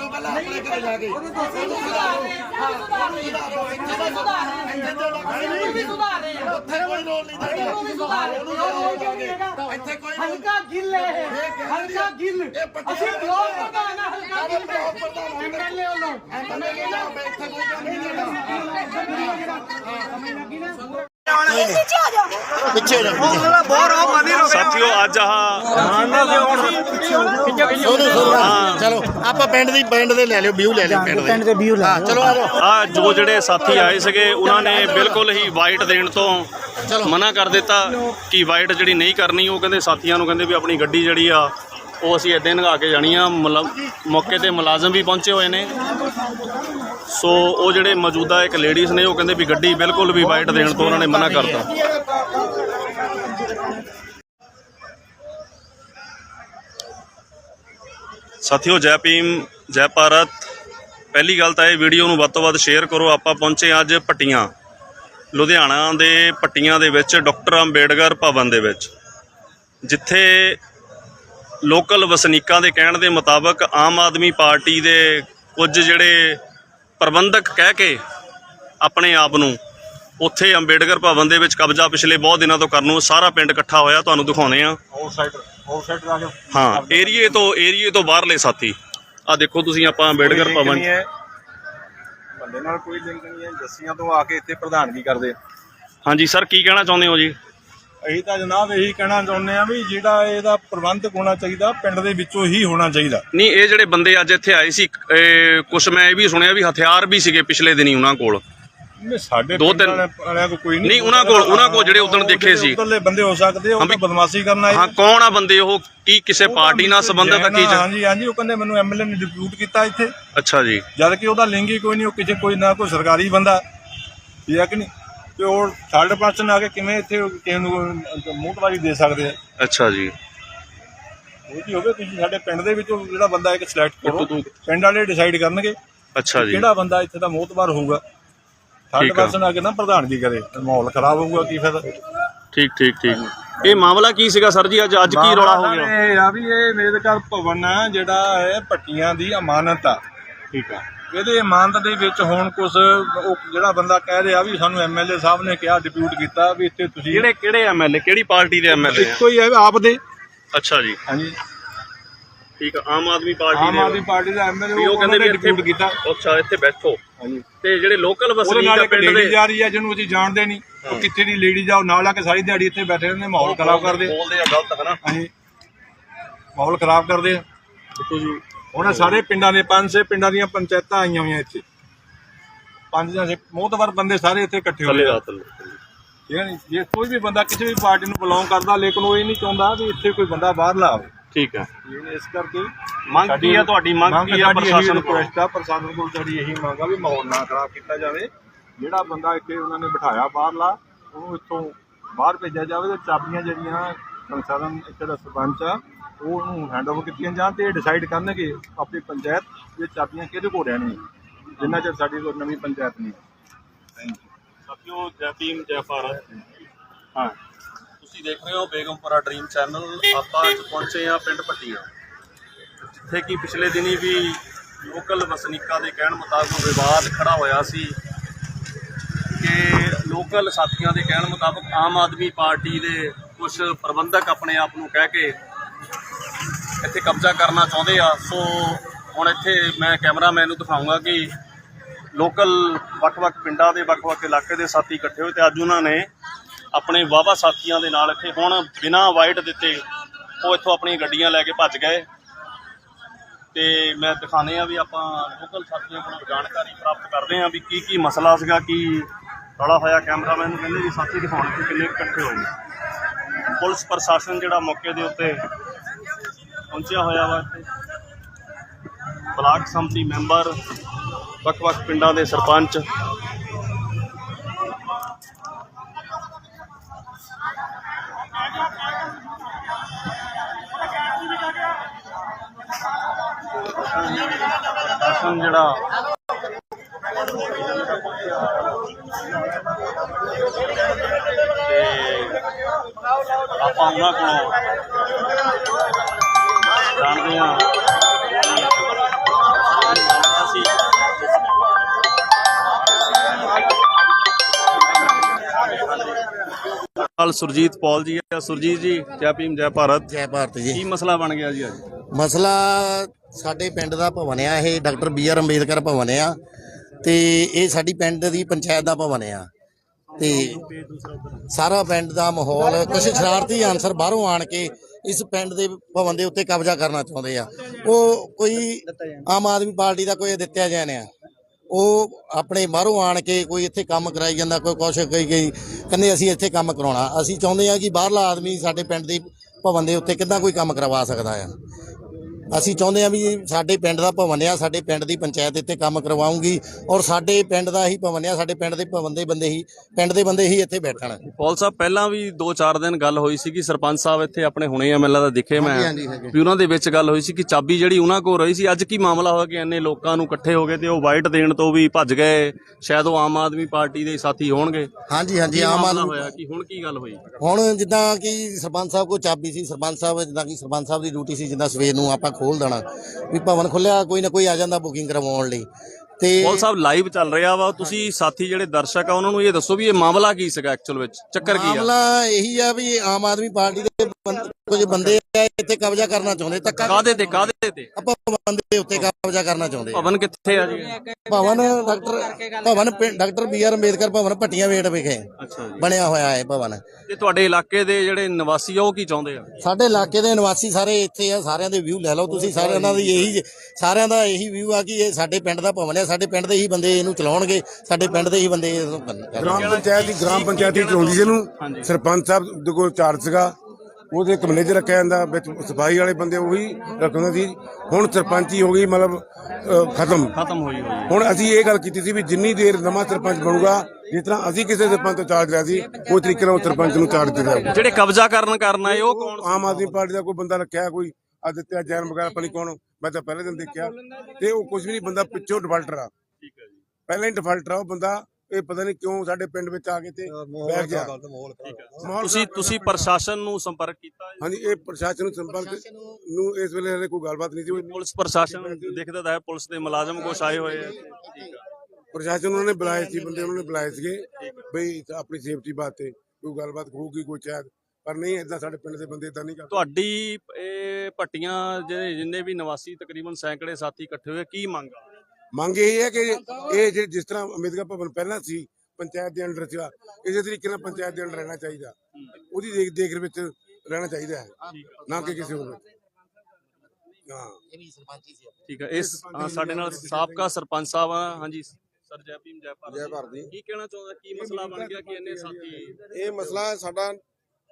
ਸੁਧਾਰੋ ਪਹਿਲਾਂ ਆਪਣੇ ਘਰੇ ਜਾ ਕੇ ਉਹਨੂੰ ਰਹੇ ਆ ਉੱਥੇ ਕੋਈ ਰੋਲ ਨਹੀਂ ਕੇ ਇੱਥੇ ਕੋਈ ਹਲਕਾ ਗਿੱਲ ਹੈ ਹਲਕਾ ਗਿੱਲ ਅਸੀਂ ਬਲੌਕ ਪ੍ਰਧਾਨ ਆ ਹਲਕਾ ਗਿੱਲ ਐਮਐਲਏ ਵੱਲੋਂ ਐਮਐਲਏ ਨਾ ਇੱਥੇ ਕੋਈ ਕੰਮ ਨਹੀਂ ਕਰਦਾ ਸਾਥੀਓ ਅੱਜ ਆਹ ਚਲੋ ਆਪਾਂ ਪਿੰਡ ਦੀ ਪਿੰਡ ਦੇ ਲੈ ਲਿਓ ਵਿਊ ਲੈ ਲਿਓ ਪਿੰਡ ਪਿੰਡ ਦੇ ਵੀਊ ਲਾ ਹਾਂ ਚਲੋ ਆ ਜਾਓ। ਆ ਜੋ ਜਿਹੜੇ ਸਾਥੀ ਆਏ ਸੀਗੇ ਉਹਨਾਂ ਨੇ ਬਿਲਕੁਲ ਹੀ ਵਾਈਟ ਦੇਣ ਤੋਂ ਮਨਾ ਕਰ ਦਿੱਤਾ ਕਿ ਵਾਈਟ ਜਿਹੜੀ ਨਹੀਂ ਕਰਨੀ ਉਹ ਕਹਿੰਦੇ ਸਾਥੀਆਂ ਨੂੰ ਕਹਿੰਦੇ ਵੀ ਆਪਣੀ ਗੱਡੀ ਜਿਹੜੀ ਆ ਉਹ ਅਸੀਂ ਇੱਦਾਂ ਨਗਾ ਕੇ ਜਾਣੀ ਆ ਮੁਲਾ- ਮੌਕੇ ਤੇ ਮੁਲਾਜ਼ਮ ਵੀ ਪਹੁੰਚੇ ਹੋਏ ਨੇ। ਸੋ ਉਹ ਜਿਹੜੇ ਮੌਜੂਦਾ ਇੱਕ ਲੇਡੀਜ਼ ਨੇ, ਉਹ ਕਹਿੰਦੇ ਵੀ ਗੱਡੀ ਬਿਲਕੁਲ ਵੀ ਵਾਈਟ ਦੇਣ ਤੋਂ ਉਹਨਾਂ ਨੇ ਮਨਾ ਕਰਤਾ। ਸਾਥੀਓ, ਜੈ ਭੀਮ, ਜੈ ਭਾਰਤ। ਪਹਿਲੀ ਗੱਲ ਤਾਂ ਇਹ ਵੀਡੀਓ ਨੂੰ ਵੱਧ ਤੋਂ ਵੱਧ ਸ਼ੇਅਰ ਕਰੋ। ਆਪਾਂ ਪਹੁੰਚੇ ਅੱਜ ਪੱਟੀਆਂ। ਲੁਧਿਆਣਾ ਦੇ ਪੱਟੀਆਂ ਦੇ ਵਿੱਚ, ਡਾਕਟਰ ਅੰਬੇਡਕਰ ਭਵਨ ਦੇ ਵਿੱਚ। ਜਿੱਥੇ ਲੋਕਲ ਵਸਨੀਕਾਂ ਦੇ ਕਹਿਣ ਦੇ ਮੁਤਾਬਕ ਆਮ ਆਦਮੀ ਪਾਰਟੀ ਦੇ ਕੁਝ ਜਿਹੜੇ ਪ੍ਰਬੰਧਕ ਕਹਿ ਕੇ ਆਪਣੇ ਆਪ ਨੂੰ ਉੱਥੇ ਅੰਬੇਡਕਰ ਭਵਨ ਦੇ ਵਿੱਚ ਕਬਜ਼ਾ ਪਿਛਲੇ ਬਹੁਤ ਦਿਨਾਂ ਤੋਂ ਕਰਨ ਨੂੰ ਸਾਰਾ ਪਿੰਡ ਇਕੱਠਾ ਹੋਇਆ ਤੁਹਾਨੂੰ ਦਿਖਾਉਂਦੇ ਆ ਹਾਂ ਏਰੀਏ ਤੋਂ ਏਰੀਏ ਤੋਂ ਬਾਹਰਲੇ ਸਾਥੀ। ਆ ਦੇਖੋ ਤੁਸੀਂ ਆਪਾਂ ਅੰਬੇਡਕਰ ਭਵਨ ਬੰਦੇ ਨਾਲ ਕੋਈ ਲਿੰਕ ਨਹੀਂ ਹੈ ਜੱਸੀਆਂ ਤੋਂ ਆ ਕੇ ਇੱਥੇ ਪ੍ਰਧਾਨਗੀ ਕਰਦੇ। ਹਾਂਜੀ ਸਰ ਕੀ ਕਹਿਣਾ ਚਾਹੁੰਦੇ ਹੋ ਜੀ? ਅਸੀਂ ਤਾਂ ਜਨਾਬ ਇਹੀ ਕਹਿਣਾ ਚਾਹੁੰਦੇ ਆ ਵੀ ਜਿਹੜਾ ਇਹਦਾ ਪ੍ਰਬੰਧਕ ਹੋਣਾ ਚਾਹੀਦਾ ਪਿੰਡ ਦੇ ਵਿੱਚੋਂ ਹੀ ਹੋਣਾ ਚਾਹੀਦਾ। ਨਹੀਂ ਇਹ ਜਿਹੜੇ ਬੰਦੇ ਅੱਜ ਇੱਥੇ ਆਏ ਸੀ ਕੁਛ ਮੈਂ ਇਹ ਵੀ ਸੁਣਿਆ ਵੀ ਹਥਿਆਰ ਵੀ ਸੀਗੇ ਪਿਛਲੇ ਦਿਨੀ ਉਹਨਾਂ ਕੋਲ। ਨਹੀਂ ਸਾਡੇ ਦੋ ਤਿੰਨ- ਵਾਲਿਆਂ- ਕੋਈ ਨਹੀਂ। ਨਹੀਂ, ਉਹਨਾਂ ਕੋਲ- ਉਹਨਾਂ ਕੋਲ ਜਿਹੜੇ ਉੱਦਣ ਦੇਖੇ ਸੀ। ਉਧਰਲੇ ਬੰਦੇ ਹੋ ਸਕਦੇ ਉਹ ਬਦਮਾਸ਼ੀ ਕਰਨ ਆਏ ਹਾਂ ਕੌਣ ਆ ਬੰਦੇ ਉਹ? ਕੀ ਕਿਸੇ ਪਾਰਟੀ ਨਾਲ ਸੰਬੰਧਿਤ ਆ ਕੀ ਹਾਂਜੀ ਹਾਂਜੀ ਉਹ ਕਹਿੰਦੇ ਮੈਨੂੰ ਐਮਐਲਏ ਨੇ ਡਿਪਿਊਟ ਕੀਤਾ ਇੱਥੇ। ਅੱਛਾ ਜੀ। ਜਦ ਕਿ ਉਹਦਾ ਲਿੰਗ ਹੀ ਕੋਈ ਨਹੀਂ ਉਹ ਕਿਸੇ ਕੋਈ ਨਾ ਕੋਈ ਸਰਕਾਰੀ ਬੰਦਾ। ਠੀਕ ਹੈ ਕਿ ਨਹੀਂ? ਤੇ ਉਹ ਥਰਡ ਪਰਸਨ ਆ ਕੇ ਕਿਵੇਂ ਇੱਥੇ ਕਿਸੇ ਨੂੰ ਮੂੰਹਤਵਾਰੀ ਦੇ ਸਕਦੇ ਆ? ਅੱਛਾ ਜੀ। ਉਹ ਜੀ ਹੋਵੇ ਤੁਸੀਂ ਸਾਡੇ ਪਿੰਡ ਦੇ ਵਿੱਚੋਂ ਜਿਹੜਾ ਬੰਦਾ ਇੱਕ ਸਿਲੈਕਟ ਕਰੋ ਪਿੰਡ ਵਾਲੇ ਡਿਸਾਈਡ ਕਰਨਗੇ ਅੱਛਾ ਜੀ। ਕਿਹੜਾ ਬੰਦਾ ਇੱਥੇ ਦਾ ਮੋਤਬਾਰ ਹੋਊਗਾ। ਥਰਡ। ਪਰਸਨ ਆ। ਕੇ ਨਾ ਪ੍ਰਧਾਨਗੀ ਕਰੇ ਮਾਹੌਲ ਖਰਾਬ ਹੋਊਗਾ ਕੀ ਫਾਇਦਾ? ਠੀਕ ਠੀਕ ਠੀਕ। ਇਹ ਮਾਮਲਾ ਕੀ ਸੀਗਾ ਸਰ ਜੀ? ਅੱਜ ਅੱਜ ਕੀ ਰੌਲਾ ਹੋ ਗਿਆ? ਇਹ ਆ ਵੀ ਇਹ ਮੇਦਕਰ ਭਵਨ ਆ ਜਿਹੜਾ ਹੈ ਪੱਟੀਆਂ ਦੀ ਅਮਾਨਤ ਆ। ਠੀਕ ਆ। ਇਹਦੇ ਇਮਾਨਤ ਦੇ ਵਿੱਚ ਹੁਣ ਕੁਝ ਉਹ ਜਿਹੜਾ ਬੰਦਾ ਕਹਿ ਰਿਹਾ ਵੀ ਸਾਨੂੰ ਐਮਐਲਏ ਸਾਹਿਬ ਨੇ ਕਿਹਾ ਡਿਪਿਊਟ ਕੀਤਾ ਵੀ ਇੱਥੇ ਤੁਸੀਂ ਕਿਹੜੇ ਕਿਹੜੇ ਐਮਐਲਏ ਕਿਹੜੀ ਪਾਰਟੀ ਦੇ ਐਮਐਲਏ ਆ? ਇੱਕੋ ਹੀ ਹੈ ਆਪ ਦੇ। ਅੱਛਾ ਜੀ। ਹਾਂਜੀ। ਠੀਕ ਆ ਆਮ ਆਦਮੀ ਪਾਰਟੀ ਆਮ ਆਦਮੀ ਪਾਰਟੀ ਦਾ ਐਮਐਲਏ ਉਹ ਕਹਿੰਦੇ ਵੀ ਡਿਪਿਊਟ ਕੀਤਾ। ਅੱਛਾ ਇੱਥੇ ਬੈਠੋ। ਹਾਂਜੀ। ਤੇ ਜਿਹੜੇ ਲੋਕਲ ਵਸਨੀਕ ਆ ਪਿੰਡ ਦੇ ਜਾ ਰਹੀ ਹੈ ਜਿਹਨੂੰ ਅਸੀਂ ਜਾਣਦੇ ਨਹੀਂ। ਉਹ ਕਿੱਥੇ ਦੀ ਲੇਡੀ ਜਾਓ ਨਾਲ ਆ ਕੇ ਸਾਰੀ ਦਿਹਾੜੀ ਇੱਥੇ ਬੈਠੇ ਰਹਿੰਦੇ ਮਾਹੌਲ ਖਰਾਬ ਕਰਦੇ। ਬੋਲਦੇ ਆ ਗਲਤ ਹਨਾ? ਹਾਂਜੀ। ਮਾਹੌਲ ਖਰਾਬ ਕਰਦੇ ਆ। ਦੇਖੋ ਜੀ ਉਹਨਾਂ ਸਾਰੇ ਪਿੰਡਾਂ ਦੇ ਪੰਜ ਛੇ ਪਿੰਡਾਂ ਦੀਆਂ ਪੰਚਾਇਤਾਂ ਆਈਆਂ ਹੋਈਆਂ ਇੱਥੇ। ਪੰਜ ਜਾਂ ਮੋਹਤਵਰ ਬੰਦੇ ਸਾਰੇ ਇੱਥੇ ਇਕੱਠੇ ਹੋਏ ਆ। ਠੀਕ ਹੈ ਨੀ ਜੇ? ਕੋਈ ਵੀ ਬੰਦਾ ਕਿਸੇ ਵੀ ਪਾਰਟੀ ਨੂੰ ਬਿਲੋਂਗ ਕਰਦਾ ਲੇਕਿਨ ਉਹ ਇਹ ਨਹੀਂ ਚਾਹੁੰਦਾ ਵੀ ਇੱਥੇ ਕੋਈ ਬੰਦਾ ਬਾਹਰਲਾ ਆਵੇ। ਠੀਕ ਹੈ। ਠੀਕ ਹੈ, ਇਸ ਕਰਕੇ ਮੰਗ ਕੀ ਆ ਤੁਹਾਡੀ? ਮੰਗ ਕੀ ਆ ਪ੍ਰਸ਼ਾਸਨ ਕੋਲ? ਆ ਪ੍ਰਸ਼ਾਸਨ ਕੋਲ ਸਾਡੀ ਇਹੀ ਮੰਗ ਆ ਵੀ ਮਾਹੌਲ ਨਾ ਖਰਾਬ ਕੀਤਾ ਜਾਵੇ। ਜਿਹੜਾ ਬੰਦਾ ਇੱਥੇ ਉਹਨਾਂ ਨੇ ਬਿਠਾਇਆ ਬਾਹਰਲਾ ਉਹਨੂੰ ਇੱਥੋਂ ਬਾਹਰ ਭੇਜਿਆ ਜਾਵੇ ਤੇ ਚਾਬੀਆਂ ਜਿਹੜੀਆਂ ਕੰਸਰਨ ਇੱਥੇ ਦਾ ਸਰਪੰਚ ਆ ਉਹ ਉਹਨੂੰ ਹੈਂਡਓਵਰ ਕੀਤੀਆਂ ਜਾਣ ਤੇ ਡਿਸਾਈਡ ਕਰਨਗੇ ਆਪਣੀ ਪੰਚਾਇਤ ਵੀ ਚਾਬੀਆਂ ਕਿਹਦੇ ਕੋਲ ਰਹਿਣਗੀਆਂ? ਜਿੰਨਾ ਚਿਰ ਸਾਡੀ ਕੋਈ ਨਵੀਂ ਪੰਚਾਇਤ ਨਹੀਂ ਥੈਂਕ ਯੂ ਸਾਥੀਓ ਜੈ ਭੀਮ ਜੈ ਭਾਰਤ ਹਾਂ। ਤੁਸੀਂ ਦੇਖ ਰਹੇ ਹੋ ਬੇਗਮਪੁਰਾ ਡ੍ਰੀਮ ਚੈਨਲ ਆਪਾਂ ਅੱਜ ਪਹੁੰਚੇ ਆ ਪਿੰਡ ਪੱਟੀਆਂ ਜਿੱਥੇ ਕਿ ਪਿਛਲੇ ਦਿਨੀ ਵੀ ਲੋਕਲ ਵਸਨੀਕਾਂ ਦੇ ਕਹਿਣ ਮੁਤਾਬਕ ਵਿਵਾਦ ਖੜਾ ਹੋਇਆ ਸੀ ਕਿ ਲੋਕਲ ਸਾਥੀਆਂ ਦੇ ਕਹਿਣ ਮੁਤਾਬਕ ਆਮ ਆਦਮੀ ਪਾਰਟੀ ਦੇ ਕੁਝ ਪ੍ਰਬੰਧਕ ਆਪਣੇ ਆਪ ਨੂੰ ਕਹਿ ਕੇ ਇੱਥੇ ਕਬਜ਼ਾ ਕਰਨਾ ਚਾਹੁੰਦੇ ਆ, ਸੋ ਹੁਣ ਇੱਥੇ ਮੈਂ ਕੈਮਰਾਮੈਨ ਨੂੰ ਦਿਖਾਉਂਗਾ ਕਿ ਲੋਕਲ ਵੱਖ-ਵੱਖ ਪਿੰਡਾਂ ਦੇ, ਵੱਖ-ਵੱਖ ਇਲਾਕੇ ਦੇ ਸਾਥੀ ਇਕੱਠੇ ਹੋਏ ਤੇ ਅੱਜ ਉਹਨਾਂ ਨੇ ਆਪਣੇ ਵਾਵਾ ਸਾਥੀਆਂ ਦੇ ਨਾਲ ਇੱਥੇ ਹੁਣ ਬਿਨਾਂ ਵਾਈਟ ਦਿੱਤੇ ਉਹ ਇੱਥੋਂ ਆਪਣੀਆਂ ਗੱਡੀਆਂ ਲੈ ਕੇ ਭੱਜ ਗਏ। ਤੇ ਮੈਂ ਦਿਖਾਣੇ ਆ ਵੀ ਆਪਾਂ ਲੋਕਲ ਸਾਥੀਆਂ ਕੋਲੋਂ ਜਾਣਕਾਰੀ ਪ੍ਰਾਪਤ ਕਰਦੇ ਆ ਵੀ ਕੀ ਕੀ ਮਸਲਾ ਸੀਗਾ, ਕੀ ਰੌਲਾ ਹੋਇਆ। ਕੈਮਰਾਮੈਨ ਨੂੰ ਕਹਿੰਦੇ ਵੀ ਸਾਥੀ ਦਿਖਾਉਣ ਤੇ ਕਿੰਨੇ ਕੁ ਇਕੱਠੇ ਹੋਏ ਨੇ। ਪੁਲਿਸ ਪ੍ਰਸ਼ਾਸਨ ਜਿਹੜਾ ਮੌਕੇ ਦੇ ਉੱਤੇ ਪਹੁੰਚਿਆ ਹੋਇਆ ਵਾ। ਬਲਾਕ ਸੰਮਤੀ ਮੈਂਬਰ, ਵੱਖ-ਵੱਖ ਪਿੰਡਾਂ ਦੇ ਸਰਪੰਚ। ਪ੍ਰਸ਼ਾਸਨ ਜਿਹੜਾ ਤੇ ਆਪਾਂ ਉਹਨਾਂ ਕੋਲੋਂ ਜਾਣਦੇ ਹਾਂ। ਨਾਲ ਸੁਰਜੀਤ ਪੌਲ ਜੀ ਆ। ਸੁਰਜੀਤ ਜੀ ਜੈ ਭੀਮ ਜੈ ਭਾਰਤ। ਜੈ ਭਾਰਤ ਜੀ। ਕੀ ਮਸਲਾ ਬਣ ਗਿਆ ਜੀ ਅੱਜ? ਮਸਲਾ ਸਾਡੇ ਪਿੰਡ ਦਾ ਭਵਨ ਆ ਇਹ doctor B R Ambedkar Bhavan ਆ ਤੇ ਇਹ ਸਾਡੀ ਪਿੰਡ ਦੀ ਪੰਚਾਇਤ ਦਾ ਭਵਨ ਆ। ਤੇ ਸਾਰਾ ਪਿੰਡ ਦਾ ਮਾਹੌਲ ਕੁਝ ਸ਼ਰਾਰਤੀ ਅਨਸਰ ਬਾਹਰੋਂ ਆਣ ਕੇ ਇਸ ਪਿੰਡ ਦੇ ਭਵਨ ਦੇ ਉੱਤੇ ਕਬਜ਼ਾ ਕਰਨਾ ਚਾਹੁੰਦੇ ਆ। ਉਹ ਕੋਈ ਆਮ ਆਦਮੀ ਪਾਰਟੀ ਦਾ ਕੋਈ ਦਿੱਤਿਆ ਜੈਨ ਆ। ਉਹ ਆਪਣੇ ਬਾਹਰੋਂ ਆਣ ਕੇ ਕੋਈ ਇੱਥੇ ਕੰਮ ਕਰਾਈ ਜਾਂਦਾ, ਕੋਈ ਕੁਛ ਕਈ ਕਈ ਕਹਿੰਦੇ ਅਸੀਂ ਇੱਥੇ ਕੰਮ ਕਰਾਉਣਾ। ਅਸੀਂ ਚਾਹੁੰਦੇ ਆ ਕਿ ਬਾਹਰਲਾ ਆਦਮੀ ਸਾਡੇ ਪਿੰਡ ਦੇ ਭਵਨ ਦੇ ਉੱਤੇ ਕਿੱਦਾਂ ਕੋਈ ਕੰਮ ਕਰਵਾ ਸਕਦਾ ਆ। ਅਸੀਂ ਚਾਹੁੰਦੇ ਆ ਵੀ ਸਾਡੇ ਪਿੰਡ ਦਾ ਭਵਨ ਆ ਸਾਡੇ ਪਿੰਡ ਦੀ ਪੰਚਾਇਤ ਇੱਥੇ ਕੰਮ ਕਰਵਾਉਂਗੀ ਔਰ ਸਾਡੇ ਪਿੰਡ ਦਾ ਹੀ ਭਵਨ ਆ ਸਾਡੇ ਪਿੰਡ ਦੇ ਭਵਨ ਦੇ ਬੰਦੇ ਹੀ ਪਿੰਡ ਦੇ ਬੰਦੇ ਹੀ ਇੱਥੇ ਬੈਠਣ। ਪੌਲ ਸਾਹਿਬ ਪਹਿਲਾਂ ਵੀ 2-4 ਦਿਨ ਗੱਲ ਹੋਈ ਸੀ ਕਿ ਸਰਪੰਚ ਸਾਹਿਬ ਇੱਥੇ ਆਪਣੇ ਹੁਣੇ ਐਮਐਲਏ ਦਾ ਦਿਖੇ ਮੈਂ। ਵੀ ਉਹਨਾਂ ਦੇ ਵਿੱਚ ਗੱਲ ਹੋਈ ਸੀ ਕਿ ਚਾਬੀ ਜਿਹੜੀ ਉਹਨਾਂ ਕੋਲ ਰਹੀ ਸੀ ਅੱਜ ਕੀ ਮਾਮਲਾ ਹੋਇਆ ਕਿ ਇੰਨੇ ਲੋਕਾਂ ਨੂੰ ਇਕੱਠੇ ਹੋ ਗਏ ਤੇ ਉਹ ਵਾਈਟ ਦੇਣ ਤੋਂ ਵੀ ਭੱਜ ਗਏ ਸ਼ਾਇਦ ਉਹ ਆਮ ਆਦਮੀ ਪਾਰਟੀ ਦੇ ਸਾਥੀ ਹੋਣਗੇ। ਹਾਂਜੀ ਹਾਂਜੀ ਆਮ ਆਦਮੀ ਹੋਇਆ ਕਿ ਹੁਣ ਕੀ ਗੱਲ ਹੋਈ? ਹੁਣ ਜਿੱਦਾਂ ਕਿ ਸਰਪੰਚ ਸਾਹਿਬ ਕੋ ਚਾਬੀ ਸੀ ਸਰਪੰਚ ਸਾਹਿਬ ਜਿੱਦਾਂ ਕਿ ਸਰਪੰਚ ਸਾਹਿਬ ਦੀ ਡਿਊਟੀ ਸੀ ਜਿੱਦਾਂ ਸਵੇਰ ਨੂੰ ਆਪਾਂ ਖੋਲ ਦੇਣਾ। ਵੀ ਭਵਨ ਖੁੱਲਿਆ ਕੋਈ ਨਾ ਕੋਈ ਆ ਜਾਂਦਾ ਬੁਕਿੰਗ ਕਰਵਾਉਣ ਲਈ। ਤੇ ਪੌਲ ਸਾਹਿਬ ਲਾਈਵ ਚੱਲ ਰਿਹਾ ਵਾ ਤੁਸੀਂ ਸਾਥੀ ਜਿਹੜੇ ਦਰਸ਼ਕ ਆ ਉਹਨਾਂ ਨੂੰ ਇਹ ਦੱਸੋ ਵੀ ਇਹ ਮਾਮਲਾ ਕੀ ਸੀਗਾ ਐਕਚੁਅਲ ਵਿੱਚ? ਚੱਕਰ ਕੀ ਆ? ਮਾਮਲਾ ਇਹੀ ਆ ਵੀ ਆਮ ਆਦਮੀ ਪਾਰਟੀ ਦੇ ਕੁਝ ਬੰਦੇ ਆ ਇੱਥੇ ਕਬਜ਼ਾ ਕਰਨਾ ਚਾਹੁੰਦੇ ਧੱਕਾ ਕਾਦੇ ਤੇ ਕਾਦੇ ਤੇ? ਆਪਾਂ ਭਵਨ ਦੇ ਉੱਤੇ ਕਬਜ਼ਾ ਕਰਨਾ ਚਾਹੁੰਦੇ ਭਵਨ ਕਿੱਥੇ ਆ ਜੀ? ਭਵਨ ਡਾਕਟਰ ਭਵਨ ਪਿੰ- ਡਾਕਟਰ ਬੀ ਆਰ ਅੰਬੇਦਕਰ ਭਵਨ ਪੱਟੀਆਂ ਵੇਟ ਵਿਖੇ ਅੱਛਾ ਜੀ। ਬਣਿਆ ਹੋਇਆ ਹੈ ਭਵਨ। ਤੇ ਤੁਹਾਡੇ ਇਲਾਕੇ ਦੇ ਜਿਹੜੇ ਨਿਵਾਸੀ ਆ ਉਹ ਕੀ ਚਾਹੁੰਦੇ ਆ? ਸਾਡੇ ਇਲਾਕੇ ਦੇ ਨਿਵਾਸੀ ਸਾਰੇ ਇੱਥੇ ਆ ਸਾਰਿਆਂ ਦੇ ਵਿਊ ਲੈ ਲਓ ਤੁਸੀਂ ਸਾਰਿਆਂ ਦਾ ਇਹੀ ਸਾਰਿਆਂ ਦਾ ਇਹੀ ਵਿਊ ਆ ਕਿ ਇਹ ਸਾਡੇ ਪਿੰਡ ਦਾ ਭਵਨ ਹੈ ਸਾਡੇ ਪਿੰਡ ਦੇ ਹੀ ਬੰਦੇ ਇਹਨੂੰ ਚਲਾਉਣਗੇ ਸਾਡੇ ਪਿੰਡ ਦੇ ਹੀ ਬੰਦੇ ਇਹਨੂੰ ਕਰਨਗੇ। ਗ੍ਰਾਮ ਪੰਚਾਇਤ ਦੀ ਗ੍ਰਾਮ ਪੰਚਾਇਤ ਹੀ ਚਲਾਉਂਦੀ ਸੀ ਇਹਨੂੰ ਸਰਪੰਚ ਸਾਹਿਬ ਦੇ ਕੋਲ ਚਾਰਜ ਸੀਗਾ। ਉਹਦੇ ਇੱਕ ਮੈਨੇਜਰ ਰੱਖਿਆ ਜਾਂਦਾ ਵਿੱਚ ਸਫ਼ਾਈ ਵਾਲੇ ਬੰਦੇ ਉਹੀ ਰੱਖਦੇ ਸੀ। ਹੁਣ ਸਰਪੰਚੀ ਹੋ ਗਈ ਮਤਲਬ ਖਤਮ। ਖਤਮ ਹੋਈ ਹੋਈ ਹੈ। ਹੁਣ ਅਸੀਂ ਇਹ ਗੱਲ ਕੀਤੀ ਸੀ ਵੀ ਜਿੰਨੀ ਦੇਰ ਨਵਾਂ ਸਰਪੰਚ ਬਣੂਗਾ ਜਿਸ ਤਰ੍ਹਾਂ ਅਸੀਂ ਕਿਸੇ ਸਰਪੰਚ ਤੋਂ ਚਾਰਜ ਲਿਆ ਸੀ ਉਹ ਤਰੀਕੇ ਨਾਲ ਉਹ ਸਰਪੰਚ ਨੂੰ ਚਾਰਜ ਦਿੱਤਾ। ਜਿਹੜੇ ਕਬਜ਼ਾ ਕਰਨ ਕਰਨ ਆਏ ਉਹ ਕੌਣ ਆਮ ਆਦਮੀ ਪਾਰਟੀ ਦਾ ਕੋਈ ਬੰਦਾ ਰੱਖਿਆ ਕੋਈ ਆਦਿਤਿਆ ਜੈਨ ਵਗੈਰਾ ਪਤਾ ਨਹੀਂ ਕੌਣ ਮੈਂ ਤਾਂ ਪਹਿਲੇ ਦਿਨ ਦੇਖਿਆ। ਤੇ ਉਹ ਕੁਝ ਵੀ ਨਹੀਂ ਬੰਦਾ ਪਿੱਛੋਂ ਡਿਫਾਲਟਰ ਆ। ਠੀਕ ਹੈ ਜੀ। ਪਹਿਲਾਂ ਹੀ ਡਿਫਾਲਟਰ ਆ ਉਹ ਬੰਦਾ ਇਹ ਪਤਾ ਨਹੀਂ ਕਿਉਂ ਸਾਡੇ ਪਿੰਡ ਵਿੱਚ ਆ ਕੇ ਤੇ ਬੈਠ ਗਿਆ। ਮਾਹੌਲ ਤੁਸੀਂ ਤੁਸੀਂ ਪ੍ਰਸ਼ਾਸਨ ਨੂੰ ਸੰਪਰਕ ਕੀਤਾ? ਹਾਂਜੀ ਇਹ ਪ੍ਰਸ਼ਾਸਨ ਨੂੰ ਸੰਪਰਕ ਨੂੰ ਇਸ ਵੇਲੇ ਹਲੇ ਕੋਈ ਗੱਲਬਾਤ ਨਹੀਂ ਸੀ। ਪੁਲਿਸ ਪ੍ਰਸ਼ਾਸਨ ਦਿਖਦਾ ਤਾਂ ਹੈ ਪੁਲਿਸ ਦੇ ਮੁਲਾਜ਼ਮ ਕੁਛ ਆਏ ਹੋਏ ਆ। ਪ੍ਰਸ਼ਾਸਨ ਉਹਨਾਂ ਨੇ ਬੁਲਾਏ ਸੀ ਬੰਦੇ ਉਹਨਾਂ ਨੇ ਬੁਲਾਏ ਸੀਗੇ ਬਈ ਆਪਣੀ ਸੇਫਟੀ ਬਾਤੇ ਕੋਈ ਗੱਲਬਾਤ ਹੋਊਗੀ ਕੋਈ ਚਾਹ ਪਰ ਨਹੀਂ ਇਦਾਂ ਸਾਡੇ ਪਿੰਡ ਦੇ ਬੰਦੇ ਇਦਾਂ ਨਹੀਂ ਕਰਦੇ। ਤੁਹਾਡੀ ਇਹ ਪੱਟੀਆਂ ਜਿਹੜੇ ਜਿੰਨੇ ਵੀ ਨਿਵਾਸੀ ਤਕਰੀਬਨ ਸੈਂਕੜੇ ਸਾਥੀ ਇਕੱਠੇ ਹੋਏ ਕੀ ਮੰਗ ਆ? ਮੰਗ ਇਹ ਹੈ ਕਿ ਇਹ ਜਿਹੜੇ ਜਿਸ ਤਰ੍ਹਾਂ ਅੰਬੇਦਕਰ ਭਵਨ ਪਹਿਲਾਂ ਸੀ ਪੰਚਾਇਤ ਦੇ ਅੰਡਰ ਸੀਗਾ ਇਸੇ ਤਰੀਕੇ ਨਾਲ ਪੰਚਾਇਤ ਦੇ ਅੰਡਰ ਰਹਿਣਾ ਚਾਹੀਦਾ। ਉਹਦੀ ਦੇਖ ਦੇਖ ਵਿੱਚ ਰਹਿਣਾ ਚਾਹੀਦਾ ਹੈ ਨਾ ਕਿ ਕਿਸੇ ਹੋਰ ਹਾਂ। ਠੀਕ ਹੈ ਇਸ ਹਾਂ, ਸਾਡੇ ਨਾਲ ਸਾਬਕਾ ਸਰਪੰਚ ਸਾਹਿਬ ਆ। ਹਾਂਜੀ ਸਰ ਜੈ ਭੀਮ ਜੈ ਭਾਰਤ ਜੈ। ਭਾਰਤ ਜੀ। ਕੀ ਕਹਿਣਾ ਚਾਹੁੰਦਾ ਕੀ ਮਸਲਾ ਬਣ ਗਿਆ ਕਿ ਇੰਨੇ ਸਾਥੀ ਇਹ ਮਸਲਾ ਹੈ ਸਾਡਾ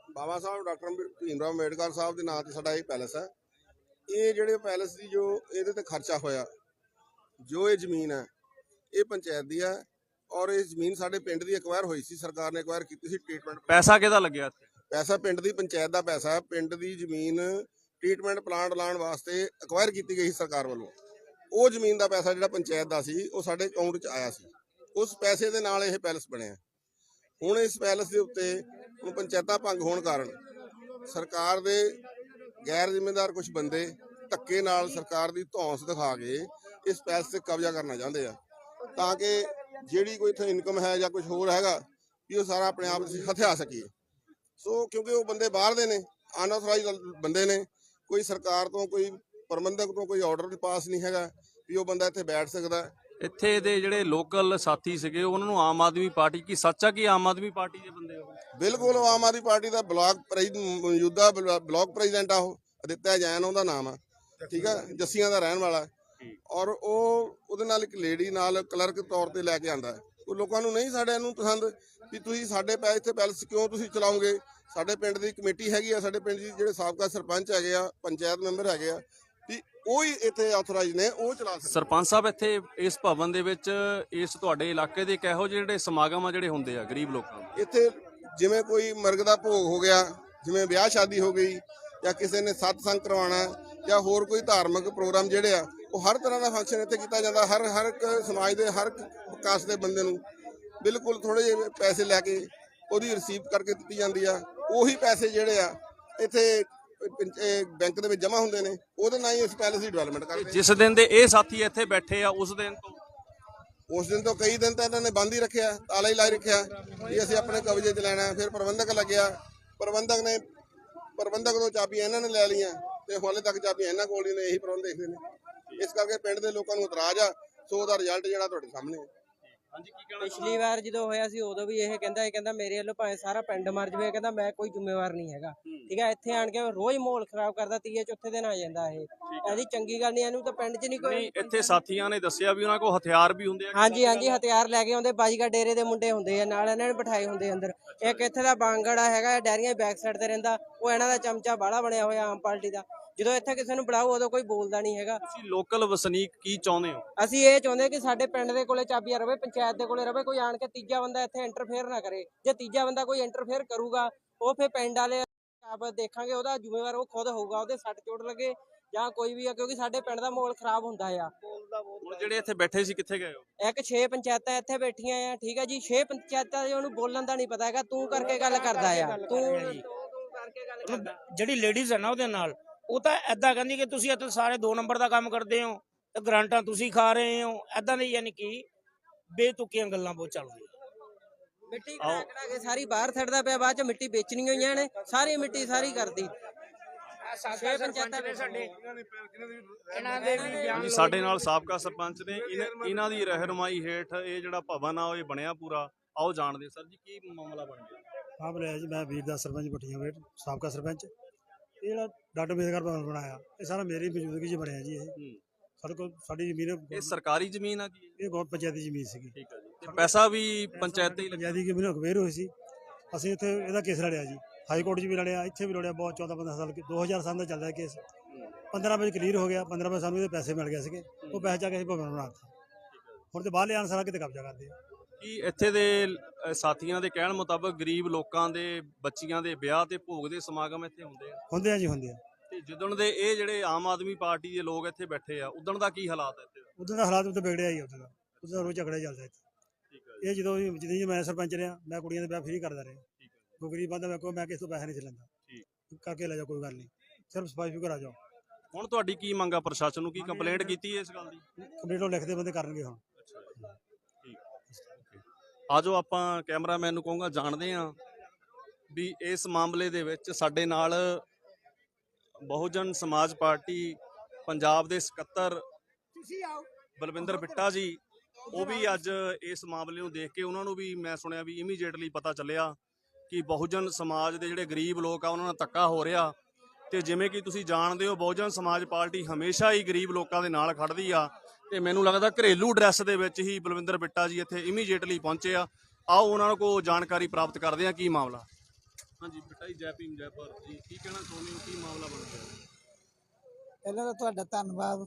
ਬਾਬਾ ਸਾਹਿਬ ਡਾਕਟਰ ਭੀਮ ਰਾਓ ਅੰਬੇਡਕਰ ਸਾਹਿਬ ਦੇ ਨਾਂ ਤੇ ਸਾਡਾ ਇਹ ਪੈਲਸ ਹੈ। ਇਹ ਜਿਹੜੇ ਪੈਲਸ ਦੀ ਜੋ ਇਹਦੇ ਤੇ ਖਰਚਾ ਹੋਇਆ ਜੋ ਇਹ ਜ਼ਮੀਨ ਹੈ ਇਹ ਪੰਚਾਇਤ ਦੀ ਹੈ ਔਰ ਇਹ ਜ਼ਮੀਨ ਸਾਡੇ ਪਿੰਡ ਦੀ ਐਕਵਾਇਰ ਹੋਈ ਸੀ ਸਰਕਾਰ ਨੇ ਐਕਵਾਇਰ ਕੀਤੀ ਸੀ ਟ੍ਰੀਟਮੈਂਟ ਪੈਸਾ ਕਿਹਦਾ ਲੱਗਿਆ ਇੱਥੇ? ਪੈਸਾ ਪਿੰਡ ਦੀ ਪੰਚਾਇਤ ਦਾ ਪੈਸਾ ਹੈ ਪਿੰਡ ਦੀ ਜ਼ਮੀਨ ਟ੍ਰੀਟਮੈਂਟ ਪਲਾਂਟ ਲਾਉਣ ਵਾਸਤੇ ਐਕਵਾਇਰ ਕੀਤੀ ਗਈ ਸੀ ਸਰਕਾਰ ਵੱਲੋਂ। ਉਹ ਜ਼ਮੀਨ ਦਾ ਪੈਸਾ ਜਿਹੜਾ ਪੰਚਾਇਤ ਦਾ ਸੀ ਉਹ ਸਾਡੇ ਅਕਾਊਂਟ 'ਚ ਆਇਆ ਸੀ। ਉਸ ਪੈਸੇ ਦੇ ਨਾਲ ਇਹ ਪੈਲਸ ਬਣਿਆ। ਹੁਣ ਇਸ ਪੈਲਸ ਦੇ ਉੱਤੇ ਹੁਣ ਪੰਚਾਇਤਾਂ ਭੰਗ ਹੋਣ ਕਾਰਨ ਸਰਕਾਰ ਦੇ ਗੈਰ ਜ਼ਿੰਮੇਦਾਰ ਕੁਝ ਬੰਦੇ ਧੱਕੇ ਨਾਲ ਸਰਕਾਰ ਦੀ ਧੌਂਸ ਦਿਖਾ ਕੇ ਇਸ ਪੈਲਸ ਤੇ ਕਬਜ਼ਾ ਕਰਨਾ ਚਾਹੁੰਦੇ ਆ। ਤਾਂ ਕਿ ਜਿਹੜੀ ਕੋਈ ਇੱਥੇ ਇਨਕਮ ਹੈ ਜਾਂ ਕੁਝ ਹੋਰ ਹੈਗਾ ਵੀ ਉਹ ਸਾਰਾ ਆਪਣੇ ਆਪ ਅਸੀਂ ਹਥਿਆ ਸਕੀਏ। ਸੋ ਕਿਉਂਕਿ ਉਹ ਬੰਦੇ ਬਾਹਰ ਦੇ ਨੇ ਅਨਆਥੋਰਾਈਜ਼ਡ ਬੰਦੇ ਨੇ ਕੋਈ ਸਰਕਾਰ ਤੋਂ ਕੋਈ ਪ੍ਰਬੰਧਕ ਤੋਂ ਕੋਈ ਆਰਡਰ ਪਾਸ ਨਹੀਂ ਹੈਗਾ ਵੀ ਉਹ ਬੰਦਾ ਇੱਥੇ ਬੈਠ ਸਕਦਾ। ਇੱਥੇ ਦੇ ਜਿਹੜੇ ਲੋਕਲ ਸਾਥੀ ਸੀਗੇ ਉਹਨਾਂ ਨੂੰ ਆਮ ਆਦਮੀ ਪਾਰਟੀ ਕੀ ਸੱਚਾ ਕੀ ਆਮ ਆਦਮੀ ਪਾਰਟੀ ਦੇ ਬੰਦੇ ਹੋ ਬਿਲਕੁਲ ਆਮ ਆਦਮੀ ਪਾਰਟੀ ਦਾ ਬਲਾਕ ਮੌਜੂਦਾ ਬਲਾ- ਬਲਾਕ ਪ੍ਰੈਜ਼ੀਡੈਂਟ ਆ ਉਹ ਅਦਿੱਤਿਆ ਜੈਨ ਉਹਦਾ ਨਾਮ ਆ। ਠੀਕ ਆ ਜੱਸੀਆਂ ਦਾ ਰਹਿਣ ਵਾਲਾ। ਔਰ ਉਹ ਉਹਦੇ ਨਾਲ ਇੱਕ ਲੇਡੀ ਨਾਲ ਕਲਰਕ ਤੌਰ ਤੇ ਲੈ ਕੇ ਆਂਦਾ ਹੈ। ਉਹ ਲੋਕਾਂ ਨੂੰ ਨਹੀਂ ਸਾਡੇ ਨੂੰ ਪਸੰਦ ਵੀ ਤੁਸੀਂ ਸਾਡੇ ਪੈ ਇੱਥੇ ਪੈਲਸ ਕਿਉਂ ਤੁਸੀਂ ਚਲਾਓਗੇ? ਸਾਡੇ ਪਿੰਡ ਦੀ ਕਮੇਟੀ ਹੈਗੀ ਆ ਸਾਡੇ ਪਿੰਡ ਦੀ ਜਿਹੜੇ ਸਾਬਕਾ ਸਰਪੰਚ ਹੈਗੇ ਆ ਪੰਚਾਇਤ ਮੈਂਬਰ ਹੈਗੇ ਆ ਵੀ ਉਹ ਹੀ ਇੱਥੇ ਆਥੋਰਾਈਜ਼ ਨੇ ਉਹ ਚਲਾ ਸਕਦੇ ਸਰਪੰਚ ਸਾਹਿਬ ਇੱਥੇ ਇਸ ਭਵਨ ਦੇ ਵਿੱਚ ਇਸ ਤੁਹਾਡੇ ਇਲਾਕੇ ਦੇ ਕਿਹੋ ਜਿਹੇ ਜਿਹੜੇ ਸਮਾਗਮ ਆ ਜਿਹੜੇ ਹੁੰਦੇ ਆ ਗਰੀਬ ਲੋਕਾਂ ਦੇ? ਇੱਥੇ ਜਿਵੇਂ ਕੋਈ ਮਰਗ ਦਾ ਭੋਗ ਹੋ ਗਿਆ ਜਿਵੇਂ ਵਿਆਹ ਸ਼ਾਦੀ ਹੋ ਗਈ ਜਾਂ ਕਿਸੇ ਨੇ ਸਤਸੰਗ ਕਰਵਾਉਣਾ ਜਾਂ ਹੋਰ ਕੋਈ ਧਾਰਮਿਕ ਪ੍ਰੋਗਰਾਮ ਜਿਹੜੇ ਆ ਉਹ ਹਰ ਤਰ੍ਹਾਂ ਦਾ ਫੰਕਸ਼ਨ ਇੱਥੇ ਕੀਤਾ ਜਾਂਦਾ ਹਰ ਹਰ ਇੱਕ ਸਮਾਜ ਦੇ ਹਰ ਕਾਸਟ ਦੇ ਬੰਦੇ ਨੂੰ ਬਿਲਕੁਲ ਥੋੜੇ ਜਿਹੇ ਪੈਸੇ ਲੈ ਕੇ ਉਹਦੀ ਰਿਸੀਵ ਕਰਕੇ ਦਿੱਤੀ ਜਾਂਦੀ ਆ ਉਹੀ ਪੈਸੇ ਜਿਹੜੇ ਆ ਇੱਥੇ ਬੈਂਕ ਦੇ ਵਿੱਚ ਜਮ੍ਹਾਂ ਹੁੰਦੇ ਨੇ ਉਹਦੇ ਨਾਲ ਹੀ ਇਸ ਪੈਲਸ ਦੀ ਡਿਵੈਲਪਮੈਂਟ ਕਰਦੇ। ਜਿਸ ਦਿਨ ਦੇ ਇਹ ਸਾਥੀ ਇੱਥੇ ਬੈਠੇ ਆ ਉਸ ਦਿਨ ਤੋਂ ਉਸ ਦਿਨ ਤੋਂ ਕਈ ਦਿਨ ਤਾਂ ਇਹਨਾਂ ਨੇ ਬੰਦ ਹੀ ਰੱਖਿਆ ਤਾਲਾ ਹੀ ਲਾਈ ਰੱਖਿਆ ਵੀ ਅਸੀਂ ਆਪਣੇ ਕਬਜ਼ੇ 'ਚ ਲੈਣਾ। ਫਿਰ ਪ੍ਰਬੰਧਕ ਲੱਗਿਆ ਪ੍ਰਬੰਧਕ ਨੇ ਪ੍ਰਬੰਧਕ ਤੋਂ ਚਾਬੀਆਂ ਇਹਨਾਂ ਨੇ ਲੈ ਲਈਆਂ ਤੇ ਹਾਲੇ ਤੱਕ ਚਾਬੀਆਂ ਇਹਨਾਂ ਕੋਲ ਹੀ ਨੇ ਇਹੀ ਪ੍ਰਬੰਧ ਦੇਖਦੇ ਨੇ ਇਸ ਕਰਕੇ ਪਿੰਡ ਦੇ ਲੋਕਾਂ ਨੂੰ ਇਤਰਾਜ਼ ਆ ਸੋ ਉਹਦਾ ਰਿਜ਼ਲਟ ਜਿਹੜਾ ਤੁਹਾਡੇ ਸਾਹਮਣੇ ਹੈ ਹਾਂਜੀ ਕੀ ਕਹਿਣਾ ਪਿਛਲੀ ਵਾਰ ਜਦੋਂ ਹੋਇਆ ਸੀ ਉਦੋਂ ਵੀ ਇਹ ਕਹਿੰਦਾ ਇਹ ਕਹਿੰਦਾ ਮੇਰੇ ਵੱਲੋਂ ਭਾਵੇਂ ਸਾਰਾ ਪਿੰਡ ਮਰ ਜਵੇ ਕਹਿੰਦਾ ਮੈਂ ਕੋਈ ਜ਼ਿੰਮੇਵਾਰ ਨਹੀਂ ਹੈਗਾ। ਠੀਕ ਹੈ ਇੱਥੇ ਆਣ ਕੇ ਰੋਜ਼ ਮਾਹੌਲ ਖਰਾਬ ਕਰਦਾ ਤੀਏ ਚੌਥੇ ਦਿਨ ਆ ਜਾਂਦਾ ਇਹ। ਇਹਦੀ ਚੰਗੀ ਗੱਲ ਨਹੀਂ ਇਹਨੂੰ ਤਾਂ ਪਿੰਡ 'ਚ ਨਹੀਂ ਕੋਈ ਨਹੀਂ ਇੱਥੇ ਸਾਥੀਆਂ ਨੇ ਦੱਸਿਆ ਵੀ ਉਹਨਾਂ ਕੋਲ ਹਥਿਆਰ ਵੀ ਹੁੰਦੇ ਆ ਹਾਂਜੀ ਹਾਂਜੀ ਹਥਿਆਰ ਲੈ ਕੇ ਆਉਂਦੇ ਬਾਜੀਗਾ ਡੇਰੇ ਦੇ ਮੁੰਡੇ ਹੁੰਦੇ ਆ ਨਾਲ ਇਹਨਾਂ ਨੇ ਬਿਠਾਏ ਹੁੰਦੇ ਅੰਦਰ। ਇੱਕ ਇੱਥੇ ਦਾ ਬਾਂਗੜਾ ਹੈਗਾ ਡੈਰੀਆਂ ਬੈਕ ਸਾਈਡ ਤੇ ਰਹਿੰਦਾ ਉਹ ਇਹਨਾਂ ਦਾ ਚਮਚਾ ਬਾਹਲਾ ਬਣਿਆ ਹੋਇਆ ਆਮ ਪਾਰਟੀ ਦਾ। ਜਦੋਂ ਇੱਥੇ ਕਿਸੇ ਨੂੰ ਬੁਲਾਓ ਉਦੋਂ ਕੋਈ ਬੋਲਦਾ ਨਹੀਂ ਹੈਗਾ। ਤੁਸੀਂ ਲੋਕਲ ਵਸਨੀਕ ਕੀ ਚਾਹੁੰਦੇ ਹੋ? ਅਸੀਂ ਇਹ ਚਾਹੁੰਦੇ ਕਿ ਸਾਡੇ ਪਿੰਡ ਦੇ ਕੋਲੇ ਚਾਬੀਆਂ ਰਵੇ ਪੰਚਾਇਤ ਦੇ ਕੋਲੇ ਰਵੇ ਕੋਈ ਆਣ ਕੇ ਤੀਜਾ ਬੰਦਾ ਇੱਥੇ ਇੰਟਰਫੇਅਰ ਨਾ ਕਰੇ। ਜੇ ਤੀਜਾ ਬੰਦਾ ਕੋਈ ਇੰਟਰਫੇਅਰ ਕਰੂਗਾ ਉਹ ਫਿਰ ਪਿੰਡ ਵਾਲੇ ਆਪ ਦੇਖਾਂਗੇ ਉਹਦਾ ਜ਼ਿੰਮੇਵਾਰ ਉਹ ਖੁਦ ਹੋਊਗਾ ਉਹਦੇ ਸੱਟ ਚੋਟ ਲੱਗੇ ਜਾਂ ਕੋਈ ਵੀ ਆ ਕਿਉਂਕਿ ਸਾਡੇ ਪਿੰਡ ਦਾ ਮਾਹੌਲ ਖਰਾਬ ਹੁੰਦਾ ਆ। ਹੁਣ ਜਿਹੜੇ ਇੱਥੇ ਬੈਠੇ ਸੀ ਕਿੱਥੇ ਗਏ ਹੋ? ਇੱਕ 6 ਪੰਚਾਇਤਾਂ ਇੱਥੇ ਬੈਠੀਆਂ ਆ ਠੀਕ ਹੈ ਜੀ। 6 ਪੰਚਾਇਤਾਂ ਦੇ ਉਹਨੂੰ ਬੋਲਣ ਦਾ ਨਹੀਂ ਪਤਾ ਹੈਗਾ ਤੂੰ ਕਰਕੇ ਗੱਲ ਕਰਦਾ ਆ। ਤੂੰ ਤੂੰ ਕਰਕੇ ਗੱਲ ਕਰਦਾ ਜਿਹੜੀ ਲੇਡੀਜ਼ ਹੈ ਨਾ ਉਹਦੇ ਨਾਲ ਉਹ ਤਾਂ ਐਦਾਂ ਕਹਿੰਦੀ ਕਿ ਤੁਸੀਂ ਇੱਥੇ ਸਾਰੇ 2 ਨੰਬਰ ਦਾ ਕੰਮ ਕਰਦੇ ਹੋ ਤੇ ਗ੍ਰਾਂਟਾਂ ਤੁਸੀਂ ਖਾ ਰਹੇ ਹੋ ਐਦਾਂ ਦੀ ਯਾਨੀ ਕਿ ਬੇਤੁਕੀਆਂ ਗੱਲਾਂ ਬਹੁਤ ਚੱਲਦੀਆਂ ਮਿੱਟੀ ਕਢਾ ਕਢਾ ਕੇ ਸਾਰੀ ਬਾਹਰ ਛੱਡਦਾ ਪਿਆ ਬਾਅਦ ਚ ਮਿੱਟੀ ਵੇਚਣੀ ਹੋਈਆਂ ਨੇ ਸਾਰੀ ਮਿੱਟੀ ਸਾਰੀ ਕਰਦੀ। ਛੇ ਪੰਚਾਇਤਾਂ ਨੇ ਸਾਡੇ ਇਹਨਾਂ ਦੇ ਵੀ ਬਿਆਨ ਜੀ ਸਾਡੇ ਨਾਲ ਸਾਬਕਾ ਸਰਪੰਚ ਨੇ ਇਹਨਾਂ- ਇਹਨਾਂ ਦੀ ਰਹਿਨਮਾਈ ਹੇਠ ਇਹ ਜਿਹੜਾ ਭਵਨ ਆ ਉਹ ਇਹ ਬਣਿਆ ਪੂਰਾ। ਆਓ ਜਾਣਦੇ ਹਾਂ। ਸਰ ਜੀ ਕੀ ਮਾਮਲਾ ਬਣ ਗਿਆ? ਹਾਂ ਬਲਿਆ ਜੀ ਮੈਂ ਵੀਰ ਦਾ ਸਰਪੰਚ ਭੱਟੀਆਂ ਵੇਟ ਸਾਬਕਾ ਸਰਪੰਚ। ਇਹ ਜਿਹੜਾ ਡਾਕਟਰ ਅੰਬੇਦਕਰ ਭਵਨ ਬਣਾਇਆ ਇਹ ਸਾਰਾ ਮੇਰੀ ਮੌਜੂਦਗੀ 'ਚ ਬਣਿਆ ਜੀ ਇਹ। ਸਾਡੇ ਕੋਲ ਸਾਡੀ ਜ਼ਮੀਨ ਇਹ ਸਰਕਾਰੀ ਜ਼ਮੀਨ ਆ ਕੀ? ਇਹ ਗੌਰ ਪੰਚਾਇਤੀ ਜ਼ਮੀਨ ਸੀਗੀ। ਠੀਕ ਹੈ ਜੀ। ਤੇ ਪੈਸਾ ਵੀ ਪੰਚਾਇਤ ਤੇ ਹੀ ਲੱਗਿਆ? ਪੰਚਾਇਤੀ ਜ਼ਮੀਨ ਅਖਵੇਰ ਹੋਈ ਸੀ। ਅਸੀਂ ਇੱਥੇ ਇਹਦਾ ਕੇਸ ਲੜਿਆ ਜੀ। ਹਾਈ ਕੋਰਟ 'ਚ ਵੀ ਲੜਿਆ ਇੱਥੇ ਵੀ ਲੜਿਆ ਬਹੁਤ 14 15 ਸਾਲ 2000 ਸਾਲ ਦਾ ਚੱਲਦਾ ਕੇਸ। 15 ਵਜੇ ਕਲੀਅਰ ਹੋ ਗਿਆ 15 ਵਜੇ ਸਾਨੂੰ ਇਹਦੇ ਪੈਸੇ ਮਿਲ ਗਏ ਸੀਗੇ। ਉਹ ਪੈਸੇ ਚਾ ਕੇ ਅਸੀਂ ਭਵਨ ਬਣਾਤਾ। ਹੁਣ ਤੇ ਬਾਹਰਲੇ ਅਨਸਰਾਂ ਕਿਤੇ ਕਬਜ਼ਾ ਕਰਦੇ ਆ। ਕਿ ਇੱਥੇ ਦੇ ਸਾਥੀਆਂ ਦੇ ਕਹਿਣ ਮੁਤਾਬਕ ਗਰੀਬ ਲੋਕਾਂ ਦੇ ਬੱਚੀਆਂ ਦੇ ਵਿਆਹ ਤੇ ਭੋਗ ਦੇ ਸਮਾਗਮ ਇੱਥੇ ਹੁੰਦੇ ਆ। ਹੁੰਦੇ ਆ ਜੀ ਹੁੰਦੇ ਆ। ਤੇ ਜਿੱਦਣ ਦੇ ਇਹ ਜਿਹੜੇ ਆਮ ਆਦਮੀ ਪਾਰਟੀ ਦੇ ਲੋਕ ਇੱਥੇ ਬੈਠੇ ਆ ਉਦਣ ਦਾ ਕੀ ਹਾਲਾਤ ਹੈ ਇੱਥੇ? ਉਦੋਂ ਦਾ ਹਾਲਾਤ ਉੱਤੇ ਵਿਗੜਿਆ ਹੀ ਉਦੋਂ ਦਾ। ਉਦੋਂ ਦਾ ਰੋਜ਼ ਝਗੜਾ ਚੱਲਦਾ ਇੱਥੇ। ਠੀਕ ਹੈ ਇਹ ਜਦੋਂ ਵੀ- ਜਦੋਂ ਮੈਂ ਸਰਪੰਚ ਰਿਹਾ ਮੈਂ ਕੁੜੀਆਂ ਦੇ ਵਿਆਹ ਫ੍ਰੀ ਕਰਦਾ ਰਿਹਾ। ਠੀਕ ਹੈ ਕੋਈ ਗਰੀਬ ਬੰਦਾ ਮੈਂ ਕੋ ਮੈਂ ਕਿਸੇ ਤੋਂ ਪੈਸੇ ਨਹੀਂ ਲੈਂਦਾ। ਕਰਕੇ ਲੈ ਜਾ ਕੋਈ ਗੱਲ ਨਹੀਂ। ਸਿਰਫ ਸਫ਼ਾਈ ਫਿਕਰ ਆ ਜਾਓ। ਹੁਣ ਤੁਹਾਡੀ ਕੀ ਮੰਗ ਆ ਪ੍ਰਸ਼ਾਸਨ ਨੂੰ? ਕੀ ਕੰਪਲੇਂਟ ਕੀਤੀ ਹੈ ਇਸ ਗੱਲ ਦੀ? ਕੰਪਲੀਟ ਉਹ ਲਿਖਦੇ ਬੰਦੇ ਕਰਨਗੇ ਹੁਣ। ਆਜੋ ਆਪਾਂ ਕੈਮਰਾਮੈਨ ਨੂੰ ਕਹੂੰਗਾ ਜਾਣਦੇ ਆ ਵੀ ਇਸ ਮਾਮਲੇ ਦੇ ਵਿੱਚ ਸਾਡੇ ਨਾਲ ਬਹੁਜਨ ਸਮਾਜ ਪਾਰਟੀ ਪੰਜਾਬ ਦੇ ਸਕੱਤਰ ਬਲਵਿੰਦਰ ਬਿੱਟਾ ਜੀ ਉਹ ਵੀ ਅੱਜ ਇਸ ਮਾਮਲੇ ਨੂੰ ਦੇਖ ਕੇ ਉਹਨਾਂ ਨੂੰ ਵੀ ਮੈਂ ਸੁਣਿਆ ਵੀ ਇਮੀਡੀਏਟਲੀ ਪਤਾ ਚੱਲਿਆ ਕਿ ਬਹੁਜਨ ਸਮਾਜ ਦੇ ਜਿਹੜੇ ਗਰੀਬ ਲੋਕ ਆ ਉਹਨਾਂ ਨਾਲ ਧੱਕਾ ਹੋ ਰਿਹਾ ਤੇ ਜਿਵੇਂ ਕਿ ਤੁਸੀਂ ਜਾਣਦੇ ਹੋ ਬਹੁਜਨ ਸਮਾਜ ਪਾਰਟੀ ਹਮੇਸ਼ਾ ਹੀ ਗਰੀਬ ਲੋਕਾਂ ਦੇ ਨਾਲ ਖੜਦੀ ਆ। ਤੇ ਮੈਨੂੰ ਲੱਗਦਾ ਘਰੇਲੂ ਡਰੈਸ ਦੇ ਵਿੱਚ ਹੀ ਬਲਵਿੰਦਰ ਬਿੱਟਾ ਜੀ ਇੱਥੇ ਇਮੀਡੀਏਟਲੀ ਪਹੁੰਚੇ ਆ। ਆਓ ਉਹਨਾਂ ਕੋਲ ਜਾਣਕਾਰੀ ਪ੍ਰਾਪਤ ਕਰਦੇ ਆ ਕੀ ਮਾਮਲਾ? ਹਾਂਜੀ ਬਿੱਟਾ ਜੀ ਜੈ ਭੀਮ ਜੈ ਭਾਰਤ ਜੀ। ਕੀ ਕਹਿਣਾ ਚਾਹੁੰਦੇ ਹੋ? ਕੀ ਮਾਮਲਾ ਬਣ ਗਿਆ? ਪਹਿਲਾਂ ਤਾਂ ਤੁਹਾਡਾ ਧੰਨਵਾਦ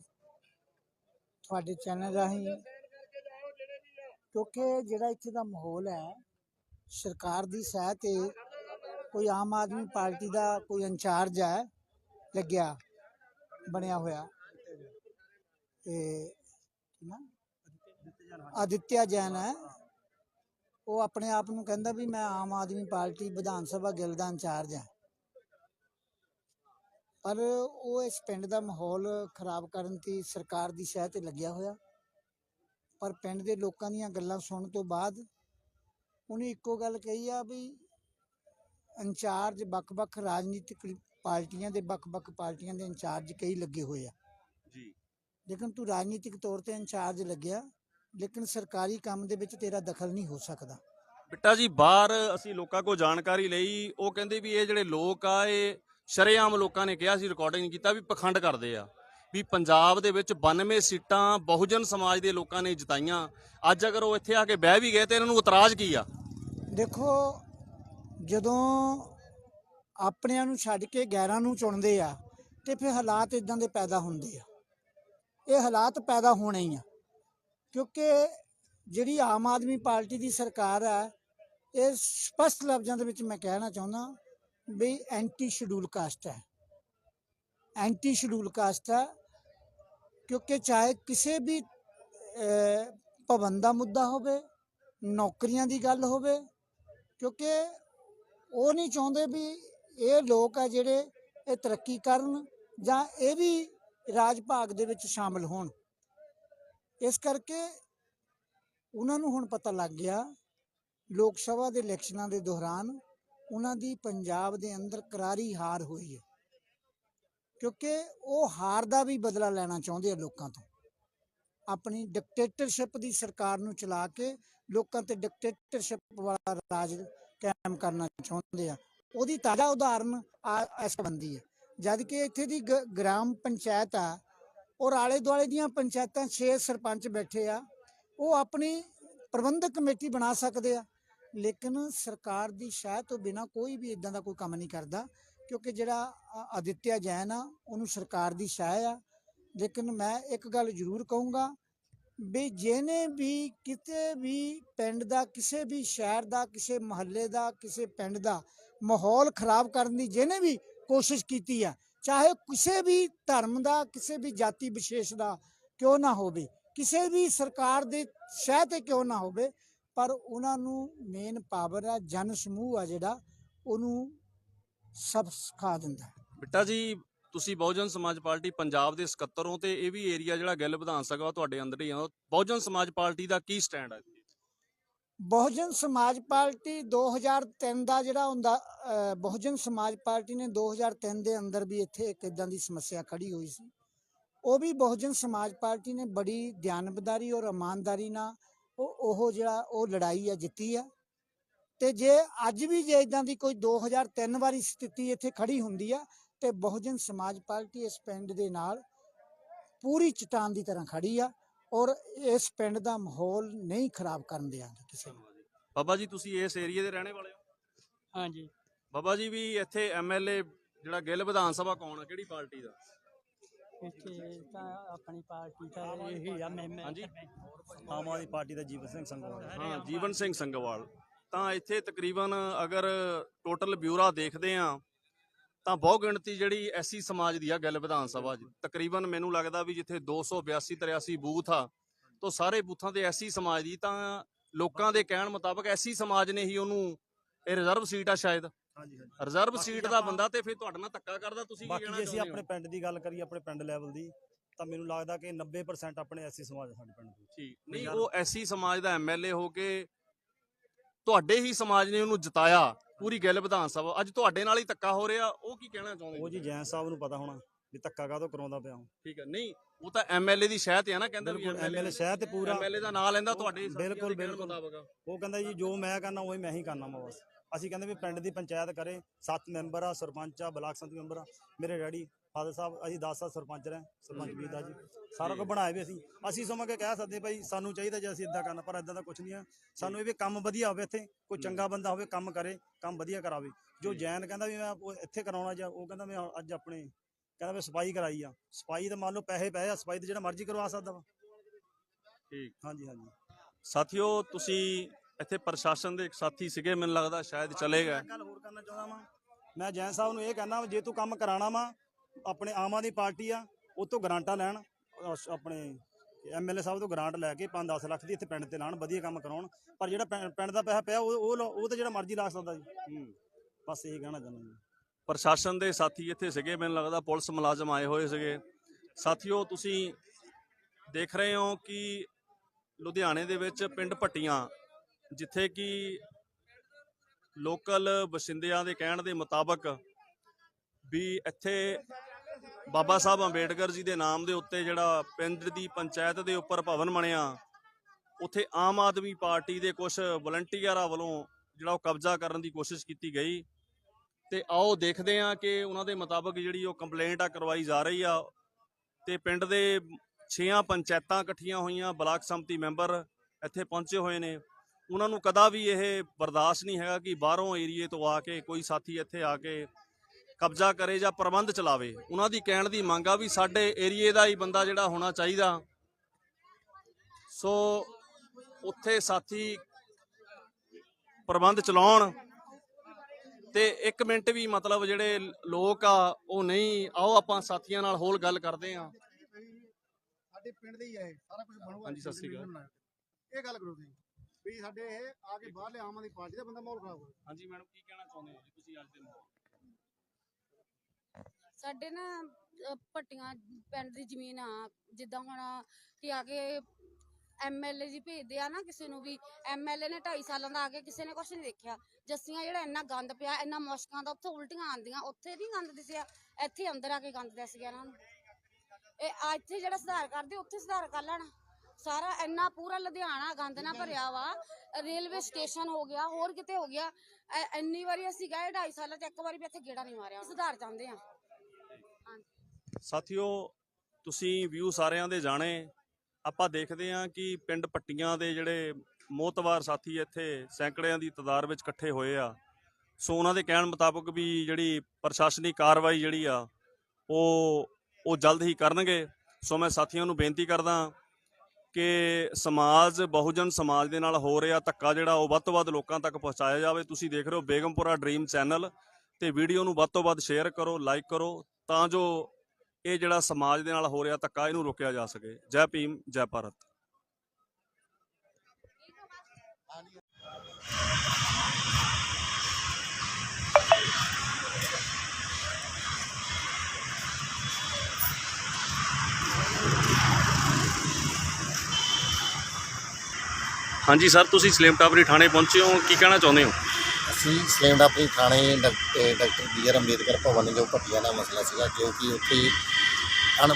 ਤੁਹਾਡੇ ਚੈਨਲ ਰਾਹੀਂ ਕਿਉਂਕਿ ਜਿਹੜਾ ਇੱਥੇ ਦਾ ਮਾਹੌਲ ਹੈ ਸਰਕਾਰ ਦੀ ਸਹਾਇ ਤੇ ਕੋਈ ਆਮ ਆਦਮੀ ਪਾਰਟੀ ਦਾ ਕੋਈ ਇੰਚਾਰਜ ਹੈ ਲੱਗਿਆ ਬਣਿਆ ਹੋਇਆ। ਤੇ ਨਾਮ ਆਦਿਤਿਆ ਜੈਨ ਹੈ। ਉਹ ਆਪਣੇ ਆਪ ਨੂੰ ਕਹਿੰਦਾ ਵੀ ਮੈਂ ਆਮ ਆਦਮੀ ਪਾਰਟੀ ਵਿਧਾਨ ਸਭਾ ਗਿਲ ਦਾ ਇੰਚਾਰਜ ਹਾਂ। ਪਰ ਉਹ ਇਸ ਪਿੰਡ ਦਾ ਮਾਹੌਲ ਖਰਾਬ ਕਰਨ ਦੀ ਸਰਕਾਰ ਦੀ ਸ਼ਹਿ ਤੇ ਲੱਗਿਆ ਹੋਇਆ। ਪਰ ਪਿੰਡ ਦੇ ਲੋਕਾਂ ਦੀਆਂ ਗੱਲਾਂ ਸੁਣਨ ਤੋਂ ਬਾਅਦ ਉਹਨੇ ਇੱਕੋ ਗੱਲ ਕਹੀ ਆ ਵੀ ਇੰਚਾਰਜ ਵੱਖ-ਵੱਖ ਰਾਜਨੀਤਿਕ ਪਾਰਟੀਆਂ ਦੇ ਵੱਖ-ਵੱਖ ਪਾਰਟੀਆਂ ਦੇ ਇੰਚਾਰਜ ਕਈ ਲੱਗੇ ਹੋਏ ਆ। ਲੇਕਿਨ ਤੂੰ ਰਾਜਨੀਤਿਕ ਤੌਰ ਤੇ ਇੰਚਾਰਜ ਲੱਗਿਆ ਲੇਕਿਨ ਸਰਕਾਰੀ ਕੰਮ ਦੇ ਵਿੱਚ ਤੇਰਾ ਦਖਲ ਨਹੀਂ ਹੋ ਸਕਦਾ। ਬਿੱਟਾ ਜੀ ਬਾਹਰ ਅਸੀਂ ਲੋਕਾਂ ਕੋਲ ਜਾਣਕਾਰੀ ਲਈ ਉਹ ਕਹਿੰਦੇ ਵੀ ਇਹ ਜਿਹੜੇ ਲੋਕ ਆ ਇਹ ਸ਼ਰੇਆਮ ਲੋਕਾਂ ਨੇ ਕਿਹਾ ਸੀ ਰਿਕਾਰਡਿੰਗ ਕੀਤਾ ਵੀ ਪਖੰਡ ਕਰਦੇ ਆ। ਵੀ ਪੰਜਾਬ ਦੇ ਵਿੱਚ 92 ਸੀਟਾਂ ਬਹੁਜਨ ਸਮਾਜ ਦੇ ਲੋਕਾਂ ਨੇ ਜਿਤਾਈਆਂ। ਅੱਜ ਅਗਰ ਉਹ ਇੱਥੇ ਆ ਕੇ ਬਹਿ ਵੀ ਗਏ ਤੇ ਇਹਨਾਂ ਨੂੰ ਇਤਰਾਜ਼ ਕੀ ਆ? ਦੇਖੋ ਜਦੋਂ ਆਪਣਿਆਂ ਨੂੰ ਛੱਡ ਕੇ ਗੈਰਾਂ ਨੂੰ ਚੁਣਦੇ ਆ ਤੇ ਫਿਰ ਹਾਲਾਤ ਇਦਾਂ ਦੇ ਪੈਦਾ ਹੁੰਦੇ ਆ। ਇਹ ਹਾਲਾਤ ਪੈਦਾ ਹੋਣੇ ਹੀ ਆ। ਕਿਉਂਕਿ ਜਿਹੜੀ ਆਮ ਆਦਮੀ ਪਾਰਟੀ ਦੀ ਸਰਕਾਰ ਹੈ, ਇਹ ਸਪਸ਼ਟ ਲਫ਼ਜ਼ਾਂ ਦੇ ਵਿੱਚ ਮੈਂ ਕਹਿਣਾ ਚਾਹੁੰਦਾ ਵੀ ਐਂਟੀ ਸ਼ਡਿਊਲ ਕਾਸਟ ਹੈ। ਐਂਟੀ ਸ਼ਡਿਊਲ ਕਾਸਟ ਹੈ, ਕਿਉਂਕਿ ਚਾਹੇ ਕਿਸੇ ਵੀ ਭਵਨ ਦਾ ਮੁੱਦਾ ਹੋਵੇ, ਨੌਕਰੀਆਂ ਦੀ ਗੱਲ ਹੋਵੇ, ਕਿਉਂਕਿ ਉਹ ਨਹੀਂ ਚਾਹੁੰਦੇ ਵੀ ਇਹ ਲੋਕ ਆ ਜਿਹੜੇ ਇਹ ਤਰੱਕੀ ਕਰਨ ਜਾਂ ਇਹ ਵੀ ਰਾਜ ਭਾਗ ਦੇ ਵਿੱਚ ਸ਼ਾਮਲ ਹੋਣ। ਇਸ ਕਰਕੇ ਉਹਨਾਂ ਨੂੰ ਹੁਣ ਪਤਾ ਲੱਗ ਗਿਆ, ਲੋਕ ਸਭਾ ਦੇ ਇਲੈਕਸ਼ਨਾਂ ਦੇ ਦੌਰਾਨ ਉਹਨਾਂ ਦੀ ਪੰਜਾਬ ਦੇ ਅੰਦਰ ਕਰਾਰੀ ਹਾਰ ਹੋਈ ਹੈ। ਕਿਉਂਕਿ ਉਹ ਹਾਰ ਦਾ ਵੀ ਬਦਲਾ ਲੈਣਾ ਚਾਹੁੰਦੇ ਆ ਲੋਕਾਂ ਤੋਂ। ਆਪਣੀ ਡਿਕਟੇਟਰਸ਼ਿਪ ਦੀ ਸਰਕਾਰ ਨੂੰ ਚਲਾ ਕੇ ਲੋਕਾਂ ਤੇ ਡਿਕਟੇਟਰਸ਼ਿਪ ਵਾਲਾ ਰਾਜ ਕਾਇਮ ਕਰਨਾ ਚਾਹੁੰਦੇ ਆ। ਉਹਦੀ ਤਾਜ਼ਾ ਉਦਾਹਰਨ ਆ- ਇਸ ਬੰਦੀ ਹੈ। ਜਦ ਕਿ ਇੱਥੇ ਦੀ ਗ- ਗ੍ਰਾਮ ਪੰਚਾਇਤ ਆ, ਔਰ ਆਲੇ ਦੁਆਲੇ ਦੀਆਂ ਪੰਚਾਇਤਾਂ 6 ਸਰਪੰਚ ਬੈਠੇ ਆ, ਉਹ ਆਪਣੀ ਪ੍ਰਬੰਧਕ ਕਮੇਟੀ ਬਣਾ ਸਕਦੇ ਆ। ਲੇਕਿਨ ਸਰਕਾਰ ਦੀ ਸ਼ਾਇਦ ਤੋਂ ਬਿਨਾ ਕੋਈ ਵੀ ਇਦਾਂ ਦਾ ਕੋਈ ਕੰਮ ਨਹੀਂ ਕਰਦਾ, ਕਿਉਂਕਿ ਜਿਹੜਾ ਅ- ਆਦਿਤਿਆ ਜੈਨ ਆ, ਉਹਨੂੰ ਸਰਕਾਰ ਦੀ ਸ਼ਾਇ ਆ। ਲੇਕਿਨ ਮੈਂ ਇੱਕ ਗੱਲ ਜ਼ਰੂਰ ਕਹੂੰਗਾ ਵੀ ਜਿਹਨੇ ਵੀ ਕਿਤੇ ਵੀ ਪਿੰਡ ਦਾ, ਕਿਸੇ ਵੀ ਸ਼ਹਿਰ ਦਾ, ਕਿਸੇ ਮਹੱਲੇ ਦਾ, ਕਿਸੇ ਪਿੰਡ ਦਾ ਮਾਹੌਲ ਖਰਾਬ ਕਰਨ ਦੀ, ਜਿਹਨੇ ਵੀ ਕੋਸ਼ਿਸ਼ ਕੀਤੀ ਆ, ਚਾਹੇ ਕਿਸੇ ਵੀ ਧਰਮ ਦਾ, ਕਿਸੇ ਵੀ ਜਾਤੀ ਵਿਸ਼ੇਸ਼ ਦਾ ਕਿਉਂ ਨਾ ਹੋਵੇ, ਕਿਸੇ ਵੀ ਸਰਕਾਰ ਦੇ ਸ਼ਹਿ ਤੇ ਕਿਉਂ ਨਾ ਹੋਵੇ, ਪਰ ਉਹਨਾਂ ਨੂੰ ਮੇਨ ਪਾਵਰ ਆ, ਜਨ ਸਮੂਹ ਆ ਜਿਹੜਾ, ਉਹਨੂੰ ਸਭ ਸਿਖਾ ਦਿੰਦਾ ਬਿੱਟਾ ਜੀ, ਤੁਸੀਂ ਬਹੁਜਨ ਸਮਾਜ ਪਾਰਟੀ ਪੰਜਾਬ ਦੇ ਸਕੱਤਰ ਹੋ ਤੇ ਇਹ ਵੀ ਏਰੀਆ ਜਿਹੜਾ ਗਿੱਲ ਵਿਧਾਨ ਸਭਾ ਤੁਹਾਡੇ ਅੰਦਰ ਹੀ ਆ, ਬਹੁਜਨ ਸਮਾਜ ਪਾਰਟੀ ਦਾ ਕੀ ਸਟੈਂਡ ਹੈ ਬਹੁਜਨ ਸਮਾਜ ਪਾਰਟੀ 2003 ਦਾ ਜਿਹੜਾ ਹੁੰਦਾ ਬਹੁਜਨ ਸਮਾਜ ਪਾਰਟੀ ਨੇ 2003 ਦੇ ਅੰਦਰ ਵੀ ਇੱਥੇ ਇੱਕ ਇਦਾਂ ਦੀ ਸਮੱਸਿਆ ਖੜੀ ਹੋਈ ਸੀ। ਉਹ ਵੀ ਬਹੁਜਨ ਸਮਾਜ ਪਾਰਟੀ ਨੇ ਬੜੀ ਧਿਆਨਬਦਾਰੀ ਔਰ ਇਮਾਨਦਾਰੀ ਨਾਲ ਉਹ ਉਹ ਜਿਹੜਾ ਉਹ ਲੜਾਈ ਆ, ਜਿੱਤੀ ਆ। ਤੇ ਜੇ ਅੱਜ ਵੀ ਜੇ ਇਦਾਂ ਦੀ ਕੋਈ 2003 ਵਾਲੀ ਸਥਿਤੀ ਇੱਥੇ ਖੜੀ ਹੁੰਦੀ ਆ, ਤੇ ਬਹੁਜਨ ਸਮਾਜ ਪਾਰਟੀ ਇਸ ਪਿੰਡ ਦੇ ਨਾਲ ਪੂਰੀ ਚਟਾਨ ਦੀ ਤਰ੍ਹਾਂ ਖੜੀ ਆ। ਔਰ ਇਸ ਪਿੰਡ ਦਾ ਮਾਹੌਲ ਨਹੀਂ ਖਰਾਬ ਕਰਨ ਦਿਆਂਗੇ ਕਿਸੇ ਨੂੰ। ਬਾਬਾ ਜੀ ਤੁਸੀਂ ਇਸ ਏਰੀਆ ਦੇ ਰਹਿਣੇ ਵਾਲੇ ਹੋ? ਹਾਂਜੀ। ਬਾਬਾ ਜੀ ਵੀ ਇੱਥੇ ਐਮਐਲਏ ਜਿਹੜਾ ਗਿੱਲ ਵਿਧਾਨ ਸਭਾ ਕੌਣ ਆ? ਕਿਹੜੀ ਪਾਰਟੀ ਦਾ? ਇੱਥੇ ਤਾਂ ਆਪਣੀ ਪਾਰਟੀ ਤਾਂ ਇਹੀ ਆ ਮੈਂ ਹਾਂਜੀ। ਆਮ ਆਦਮੀ ਪਾਰਟੀ ਦਾ ਜੀਵਨ ਸਿੰਘ ਸੰਗਵਾਲ। ਹਾਂ ਜੀਵਨ ਸਿੰਘ ਸੰਗਵਾਲ। ਤਾਂ ਇੱਥੇ ਤਕਰੀਬਨ ਅਗਰ ਟੋਟਲ ਬਿਊਰਾ ਦੇਖਦੇ ਆ ਤਾਂ ਬਹੁ ਗਿਣਤੀ ਜਿਹੜੀ ਐਸੀ ਸਮਾਜ ਦੀ ਆ ਗੱਲ ਵਿਧਾਨ ਸਭਾ 'ਚ ਤਕਰੀਬਨ ਮੈਨੂੰ ਲੱਗਦਾ ਵੀ ਜਿੱਥੇ 282 83 ਬੂਥ ਆ ਤੋਂ ਸਾਰੇ ਬੂਥਾਂ ਤੇ ਐਸੀ ਸਮਾਜ ਦੀ ਤਾਂ ਲੋਕਾਂ ਦੇ ਕਹਿਣ ਮੁਤਾਬਕ ਐਸੀ ਸਮਾਜ ਨੇ ਹੀ ਉਹਨੂੰ ਇਹ ਰਿਜ਼ਰਵ ਸੀਟ ਆ ਸ਼ਾਇਦ। ਰਿਜ਼ਰਵ ਸੀਟ ਦਾ ਬੰਦਾ ਤੇ ਫਿਰ ਤੁਹਾਡੇ ਨਾਲ ਧੱਕਾ ਕਰਦਾ ਤੁਸੀਂ ਕੀ ਬਾਕੀ ਕਹਿਣਾ ਜੇ ਅਸੀਂ ਚਾਹੁੰਦੇ ਆਪਣੇ ਹੋ ਪਿੰਡ ਦੀ ਗੱਲ ਕਰੀਏ ਆਪਣੇ ਪਿੰਡ ਲੈਵਲ ਦੀ ਤਾਂ ਮੈਨੂੰ ਲੱਗਦਾ ਕਿ 90% ਆਪਣੇ ਐਸੀ ਸਮਾਜ ਸਾਡੇ ਪਿੰਡ ਦੇ ਠੀਕ। ਨਹੀਂ ਉਹ ਐਸੀ ਸਮਾਜ ਦਾ ਐਮਐਲਏ ਹੋ ਕੇ ਤੁਹਾਡੇ ਹੀ ਸਮਾਜ ਨੇ ਉਹਨੂੰ ਜਿਤਾਇਆ ਪੂਰੀ ਗੱਲ ਵਿਧਾਨ ਸਭਾ। ਅੱਜ ਤੁਹਾਡੇ ਨਾਲ ਹੀ ਧੱਕਾ ਹੋ ਰਿਹਾ ਉਹ ਕੀ ਕਹਿਣਾ ਚਾਹੁੰਦੇ ਉਹ ਜੀ ਜੈਨ ਸਾਹਿਬ ਨੂੰ ਪਤਾ ਹੋਣਾ ਵੀ ਧੱਕਾ ਕਾਹਤੋਂ ਕਰਾਉਂਦਾ ਪਿਆ ਠੀਕ ਹੈ ਨਹੀਂ ਉਹ ਤਾਂ ਐਮਐਲਏ ਦੀ ਸ਼ਹਿ ਤੇ ਆ ਨਾ ਕਹਿੰਦਾ ਵੀ ਬਿਲਕੁਲ ਐਮਐਲਏ ਸ਼ਹਿਰ ਤੇ ਪੂਰਾ। ਐਮਐਲਏ ਦਾ ਨਾਂ ਲੈਂਦਾ ਤੁਹਾਡੇ ਬਿਲਕੁਲ, ਬਿਲਕੁਲ। ਉਹ ਕਹਿੰਦਾ ਜੀ ਜੋ ਮੈਂ ਕਰਨਾ ਉਹੀ ਮੈਂ ਹੀ ਕਰਨਾ ਵਾ ਬਸ। ਅਸੀਂ ਕਹਿੰਦੇ ਵੀ ਪਿੰਡ ਦੀ ਪੰਚਾਇਤ ਕਰੇ ਸੱਤ ਮੈਂਬਰ ਆ ਸਰਪੰਚ ਆ ਬਲਾਕ ਸੰਮਤੀ ਮੈਂਬਰ ਆ ਮੇਰੇ ਡੈਡੀ ਫਾਦਰ ਸਾਹਿਬ ਅਸੀਂ 10 ਸਾਲ ਸਰਪੰਚ ਰਹੇ ਸਰਪੰਚ ਵੀ ਦਾ ਜੀ। ਸਾਰਾ ਕੁਝ ਬਣਾਏ ਵੀ ਅਸੀਂ। ਅਸੀਂ ਸਮਾਂ ਕੇ ਕਹਿ ਸਕਦੇ ਭਾਈ ਸਾਨੂੰ ਚਾਹੀਦਾ ਜੇ ਅਸੀਂ ਇਦਾਂ ਕਰਨਾ ਪਰ ਇਦਾਂ ਦਾ ਕੁਝ ਨਹੀਂ ਆ। ਸਾਨੂੰ ਇਹ ਵੀ ਕੰਮ ਵਧੀਆ ਹੋਵੇ ਇੱਥੇ ਕੋਈ ਚੰਗਾ ਬੰਦਾ ਹੋਵੇ ਕੰਮ ਕਰੇ ਕੰਮ ਵਧੀਆ ਕਰਾਵੇ। ਜੋ ਜੈਨ ਕਹਿੰਦਾ ਵੀ ਮੈਂ ਇੱਥੇ ਕਰਾਉਣਾ ਜਾਂ ਉਹ ਕਹਿੰਦਾ ਮੈਂ ਅੱਜ ਆਪਣੇ ਕਹਿੰਦਾ ਵੀ ਸਫ਼ਾਈ ਕਰਾਈ ਆ। ਸਫ਼ਾਈ ਤਾਂ ਮੰਨ ਲਓ ਪੈਸੇ ਪਏ ਆ ਸਫ਼ਾਈ ਤਾਂ ਜਿਹੜਾ ਮਰਜ਼ੀ ਕਰਵਾ ਸਕਦਾ ਵਾ। ਠੀਕ। ਹਾਂਜੀ ਹਾਂਜੀ। ਸਾਥੀਓ ਤੁਸੀਂ ਇੱਥੇ ਪ੍ਰਸ਼ਾਸਨ ਦੇ ਇੱਕ ਸਾਥੀ ਸੀਗੇ ਮੈਨੂੰ ਲੱਗਦਾ ਸ਼ਾਇਦ ਚਲੇ ਗਏ। ਇੱਕ ਗੱਲ ਹੋਰ ਕਰਨਾ ਚਾਹੁੰਦਾ ਵਾਂ। ਮੈਂ ਜੈਨ ਸਾਹਿਬ ਨੂੰ ਇਹ ਕਹਿਣਾ ਜੇ ਤੂੰ ਕੰਮ ਕਰਾਣਾ ਵਾ ਆਪਣੇ ਆਮ ਆਦਮੀ ਪਾਰਟੀ ਆ ਉਹ ਤੋਂ ਗਰਾਂਟਾਂ ਲੈਣ ਅਸ- ਆਪਣੇ ਐਮਐਲਏ ਸਾਹਿਬ ਤੋਂ ਗ੍ਰਾਂਟ ਲੈ ਕੇ 5-10 ਲੱਖ ਦੀ ਇੱਥੇ ਪਿੰਡ ਤੇ ਲਾਣ ਵਧੀਆ ਕੰਮ ਕਰਾਉਣ। ਪਰ ਜਿਹੜਾ ਪਿੰ- ਪਿੰਡ ਦਾ ਪੈਸਾ ਪਿਆ ਉਹ ਉਹ ਲਓ- ਉਹ ਤਾਂ ਜਿਹੜਾ ਮਰਜ਼ੀ ਲਾ ਸਕਦਾ ਜੀ। ਬਸ ਇਹ ਕਹਿਣਾ ਚਾਹੁੰਦਾ ਜੀ। ਪ੍ਰਸ਼ਾਸਨ ਦੇ ਸਾਥੀ ਇੱਥੇ ਸੀਗੇ ਮੈਨੂੰ ਲੱਗਦਾ ਪੁਲਿਸ ਮੁਲਾਜ਼ਮ ਆਏ ਹੋਏ ਸੀਗੇ। ਸਾਥੀਓ ਤੁਸੀਂ ਦੇਖ ਰਹੇ ਹੋ ਕਿ ਲੁਧਿਆਣੇ ਦੇ ਵਿੱਚ ਪਿੰਡ ਭੱਟੀਆਂ ਜਿੱਥੇ ਕਿ ਲੋਕਲ ਵਸਿੰਦਿਆਂ ਦੇ ਕਹਿਣ ਦੇ ਮੁਤਾਬਕ ਵੀ ਇੱਥੇ ਬਾਬਾ ਸਾਹਿਬ ਅੰਬੇਡਕਰ ਜੀ ਦੇ ਨਾਮ ਦੇ ਉੱਤੇ ਜਿਹੜਾ ਪਿੰਡ ਦੀ ਪੰਚਾਇਤ ਦੇ ਉੱਪਰ ਭਵਨ ਬਣਿਆ, ਉੱਥੇ ਆਮ ਆਦਮੀ ਪਾਰਟੀ ਦੇ ਕੁਝ ਵਲੰਟੀਅਰਾਂ ਵੱਲੋਂ ਜਿਹੜਾ ਉਹ ਕਬਜ਼ਾ ਕਰਨ ਦੀ ਕੋਸ਼ਿਸ਼ ਕੀਤੀ ਗਈ। ਤੇ ਆਓ ਦੇਖਦੇ ਹਾਂ ਕਿ ਉਹਨਾਂ ਦੇ ਮੁਤਾਬਕ ਜਿਹੜੀ ਉਹ ਕੰਪਲੇਂਟ ਆ ਕਰਵਾਈ ਜਾ ਰਹੀ ਆ। ਤੇ ਪਿੰਡ ਦੇ ਛੇਆਂ ਪੰਚਾਇਤਾਂ ਇਕੱਠੀਆਂ ਹੋਈਆਂ, ਬਲਾਕ ਸੰਮਤੀ ਮੈਂਬਰ ਇੱਥੇ ਪਹੁੰਚੇ ਹੋਏ ਨੇ। ਉਹਨਾਂ ਨੂੰ ਕਦਾ ਵੀ ਇਹ ਬਰਦਾਸ਼ਤ ਨਹੀਂ ਹੈਗਾ ਕਿ ਬਾਹਰੋਂ ਏਰੀਏ ਤੋਂ ਆ ਕੇ ਕੋਈ ਸਾਥੀ ਇੱਥੇ ਆ ਕੇ ਕਬਜ਼ਾ ਕਰੇ ਜਾਂ ਪ੍ਰਬੰਧ ਚਲਾਵੇ ਉਹਨਾਂ ਦੀ ਕਹਿਣ ਦੀ ਮੰਗ ਆ ਵੀ ਸਾਡੇ ਏਰੀਏ ਦਾ ਹੀ ਬੰਦਾ ਜਿਹੜਾ ਹੋਣਾ ਚਾਹੀਦਾ। ਸੋ ਉੱਥੇ ਸਾਥੀ ਪ੍ਰਬੰਧ ਚਲਾਉਣ ਤੇ 1 ਮਿੰਟ ਵੀ ਮਤਲਬ ਜਿਹੜੇ ਲੋਕ ਆ ਉਹ ਨਹੀਂ ਆਓ ਆਪਾਂ ਸਾਥੀਆਂ ਨਾਲ ਹੋਰ ਗੱਲ ਕਰਦੇ ਆ ਸਾਡੇ ਪਿੰਡ ਦੇ ਹੀ ਆ ਇਹ ਸਾਰਾ ਕੁਝ ਬਣੂਗਾ ਹਾਂਜੀ, ਸਤਿ ਸ਼੍ਰੀ ਅਕਾਲ। ਇਹ ਗੱਲ ਕਰੋ ਤੁਸੀਂ ਵੀ ਸਾਡੇ ਇਹ ਆ ਕੇ ਬਾਹਰਲੇ ਆਮ ਆਦਮੀ ਪਾਰਟੀ ਦਾ ਬੰਦਾ ਮਾਹੌਲ ਖਰਾਬ ਹੋ ਹਾਂਜੀ ਮੈਡਮ ਕੀ ਕਹਿਣਾ ਚਾਹੁੰਦੇ ਹੋ ਜੀ ਤੁਸੀਂ ਅੱਜ ਦੇ ਮਾਹੌਲ? ਸਾਡੇ ਨਾ ਅਹ, ਭੱਟੀਆਂ ਪਿੰਡ ਦੀ ਜ਼ਮੀਨ ਆ। ਜਿੱਦਾਂ ਹੁਣ ਕਿ ਆ ਕੇ ਐਮਐਲਏ ਜੀ ਭੇਜਦੇ ਆ ਨਾ ਕਿਸੇ ਨੂੰ ਵੀ ਐਮਐਲਏ ਨੇ 2.5 ਸਾਲਾਂ ਦਾ ਆ ਕੇ ਕਿਸੇ ਨੇ ਕੁਝ ਨਹੀਂ ਦੇਖਿਆ। ਜੱਸੀਆਂ ਜਿਹੜਾ ਇੰਨਾ ਗੰਦ ਪਿਆ ਇੰਨਾ ਮੁਸ਼ਕਾਂ ਦਾ ਉੱਥੇ ਉਲਟੀਆਂ ਆਉਂਦੀਆਂ ਉੱਥੇ ਨਹੀਂ ਗੰਦ ਦਿਸਿਆ ਇੱਥੇ ਅੰਦਰ ਆ ਕੇ ਗੰਦ ਦਿਸ ਗਿਆ ਇਹਨਾਂ ਨੂੰ। ਇਹ ਆ ਇੱਥੇ ਜਿਹੜਾ ਸੁਧਾਰ ਕਰਦੇ ਉੱਥੇ ਸੁਧਾਰ ਕਰ ਲੈਣਾ। ਸਾਰਾ ਇੰਨਾ ਪੂਰਾ ਲੁਧਿਆਣਾ ਗੰਦ ਨਾਲ ਭਰਿਆ ਵਾ ਰੇਲਵੇ ਸਟੇਸ਼ਨ ਹੋ ਗਿਆ ਹੋਰ ਕਿਤੇ ਹੋ ਗਿਆ। ਐ- ਇੰਨੀ ਵਾਰੀ ਅਸੀਂ ਗਏ 2.5 ਸਾਲਾਂ ਚ ਇੱਕ ਵਾਰੀ ਵੀ ਇੱਥੇ ਗੇੜਾ ਨਹੀਂ ਮਾਰਿਆ। ਸੁਧਾਰ ਚਾਹੁੰਦੇ ਆ। ਸਾਥੀਓ, ਤੁਸੀਂ ਵਿਊ ਸਾਰਿਆਂ ਦੇ ਜਾਣੇ। ਆਪਾਂ ਦੇਖਦੇ ਹਾਂ ਕਿ ਪਿੰਡ ਪੱਟੀਆਂ ਦੇ ਜਿਹੜੇ ਮੋਤਵਾਰ ਸਾਥੀ ਇੱਥੇ ਸੈਂਕੜਿਆਂ ਦੀ ਤਾਦਾਦ ਵਿੱਚ ਇਕੱਠੇ ਹੋਏ ਆ। ਸੋ ਉਹਨਾਂ ਦੇ ਕਹਿਣ ਮੁਤਾਬਕ ਵੀ ਜਿਹੜੀ ਪ੍ਰਸ਼ਾਸਨਿਕ ਕਾਰਵਾਈ ਜਿਹੜੀ ਆ, ਉਹ ਉਹ ਜਲਦ ਹੀ ਕਰਨਗੇ। ਸੋ ਮੈਂ ਸਾਥੀਆਂ ਨੂੰ ਬੇਨਤੀ ਕਰਦਾ ਕਿ ਸਮਾਜ, ਬਹੁਜਨ ਸਮਾਜ ਦੇ ਨਾਲ ਹੋ ਰਿਹਾ ਧੱਕਾ ਜਿਹੜਾ, ਉਹ ਵੱਧ ਤੋਂ ਵੱਧ ਲੋਕਾਂ ਤੱਕ ਪਹੁੰਚਾਇਆ ਜਾਵੇ। ਤੁਸੀਂ ਦੇਖ ਰਹੇ ਹੋ ਬੇਗਮਪੁਰਾ ਡ੍ਰੀਮ ਚੈਨਲ ਤੇ ਵੀਡੀਓ ਨੂੰ ਵੱਧ ਤੋਂ ਵੱਧ ਸ਼ੇਅਰ ਕਰੋ ਲਾਈਕ ਕਰੋ। ਤਾਂ ਜੋ ਇਹ ਜਿਹੜਾ ਸਮਾਜ ਦੇ ਨਾਲ ਹੋ ਰਿਹਾ ਧੱਕਾ, ਇਹਨੂੰ ਰੋਕਿਆ ਜਾ ਸਕੇ। ਜੈ ਭੀਮ, ਜੈ ਭਾਰਤ। ਹਾਂਜੀ ਸਰ, ਤੁਸੀਂ ਸਲੇਮ ਟਾਵਰੀ ਥਾਣੇ ਪਹੁੰਚੇ ਹੋ। ਕੀ ਕਹਿਣਾ ਚਾਹੁੰਦੇ ਹੋ? ਅਸੀਂ ਸਲੇਮ ਆਪਣੀ ਥਾਣੇ ਡਾਕਟਰ ਬੀ ਆਰ ਅੰਬੇਦਕਰ ਭਵਨ ਜੋ ਭੱਟੀਆਂ ਦਾ ਮਸਲਾ ਸੀਗਾ ਜੋ ਕਿ ਉੱਥੇ ਅਣ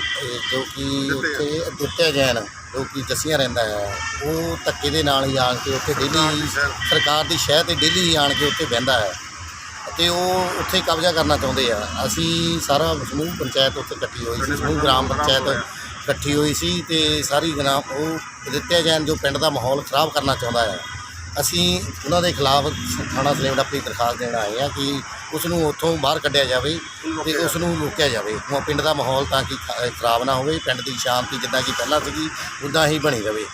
ਜੋ ਕਿ ਉੱਥੇ ਦਿੱਤਿਆ ਜੈਨ ਜੋ ਕਿ ਜੱਸੀਆਂ ਰਹਿੰਦਾ ਹੈ ਉਹ ਧੱਕੇ ਦੇ ਨਾਲ ਹੀ ਆਣ ਕੇ ਉੱਥੇ ਡੇਲੀ ਸਰਕਾਰ ਦੀ ਸ਼ਹਿ ਤੇ ਡੇਲੀ ਹੀ ਆਣ ਕੇ ਉੱਥੇ ਬਹਿੰਦਾ ਹੈ ਤੇ ਉਹ ਉੱਥੇ ਕਬਜ਼ਾ ਕਰਨਾ ਚਾਹੁੰਦੇ ਆ। ਅਸੀਂ ਸਾਰਾ ਸਮੂਹ ਪੰਚਾਇਤ ਉੱਥੇ ਇਕੱਠੀ ਹੋਈ ਸੀ ਸਮੂਹ ਗ੍ਰਾਮ ਪੰਚਾਇਤ ਇਕੱਠੀ ਹੋਈ ਸੀ ਤੇ ਸਾਰੀ ਗ੍ਰਾਮ ਉਹ ਦਿੱਤਿਆ ਜੈਨ ਜੋ ਪਿੰਡ ਦਾ ਮਾਹੌਲ ਖਰਾਬ ਕਰਨਾ ਚਾਹੁੰਦਾ ਹੈ ਅਸੀਂ ਉਹਨਾਂ ਦੇ ਖਿਲਾਫ ਥਾਣਾ ਸਲੇਮਡ ਆਪਣੀ ਦਰਖਾਸਤ ਦੇਣ ਆਏ ਆ ਕਿ ਉਸ ਨੂੰ ਉੱਥੋਂ ਬਾਹਰ ਕੱਢਿਆ ਜਾਵੇ ਤੇ ਉਸ ਨੂੰ ਰੋਕਿਆ ਜਾਵੇ। ਉਹ ਪਿੰਡ ਦਾ ਮਾਹੌਲ ਤਾਂ ਕਿ ਖਰਾਬ ਨਾ ਹੋਵੇ, ਪਿੰਡ ਦੀ ਸ਼ਾਂਤੀ ਜਿੱਦਾਂ ਕਿ ਪਹਿਲਾਂ ਸੀਗੀ, ਉਦਾਂ ਹੀ ਬਣੀ ਰਵੇ।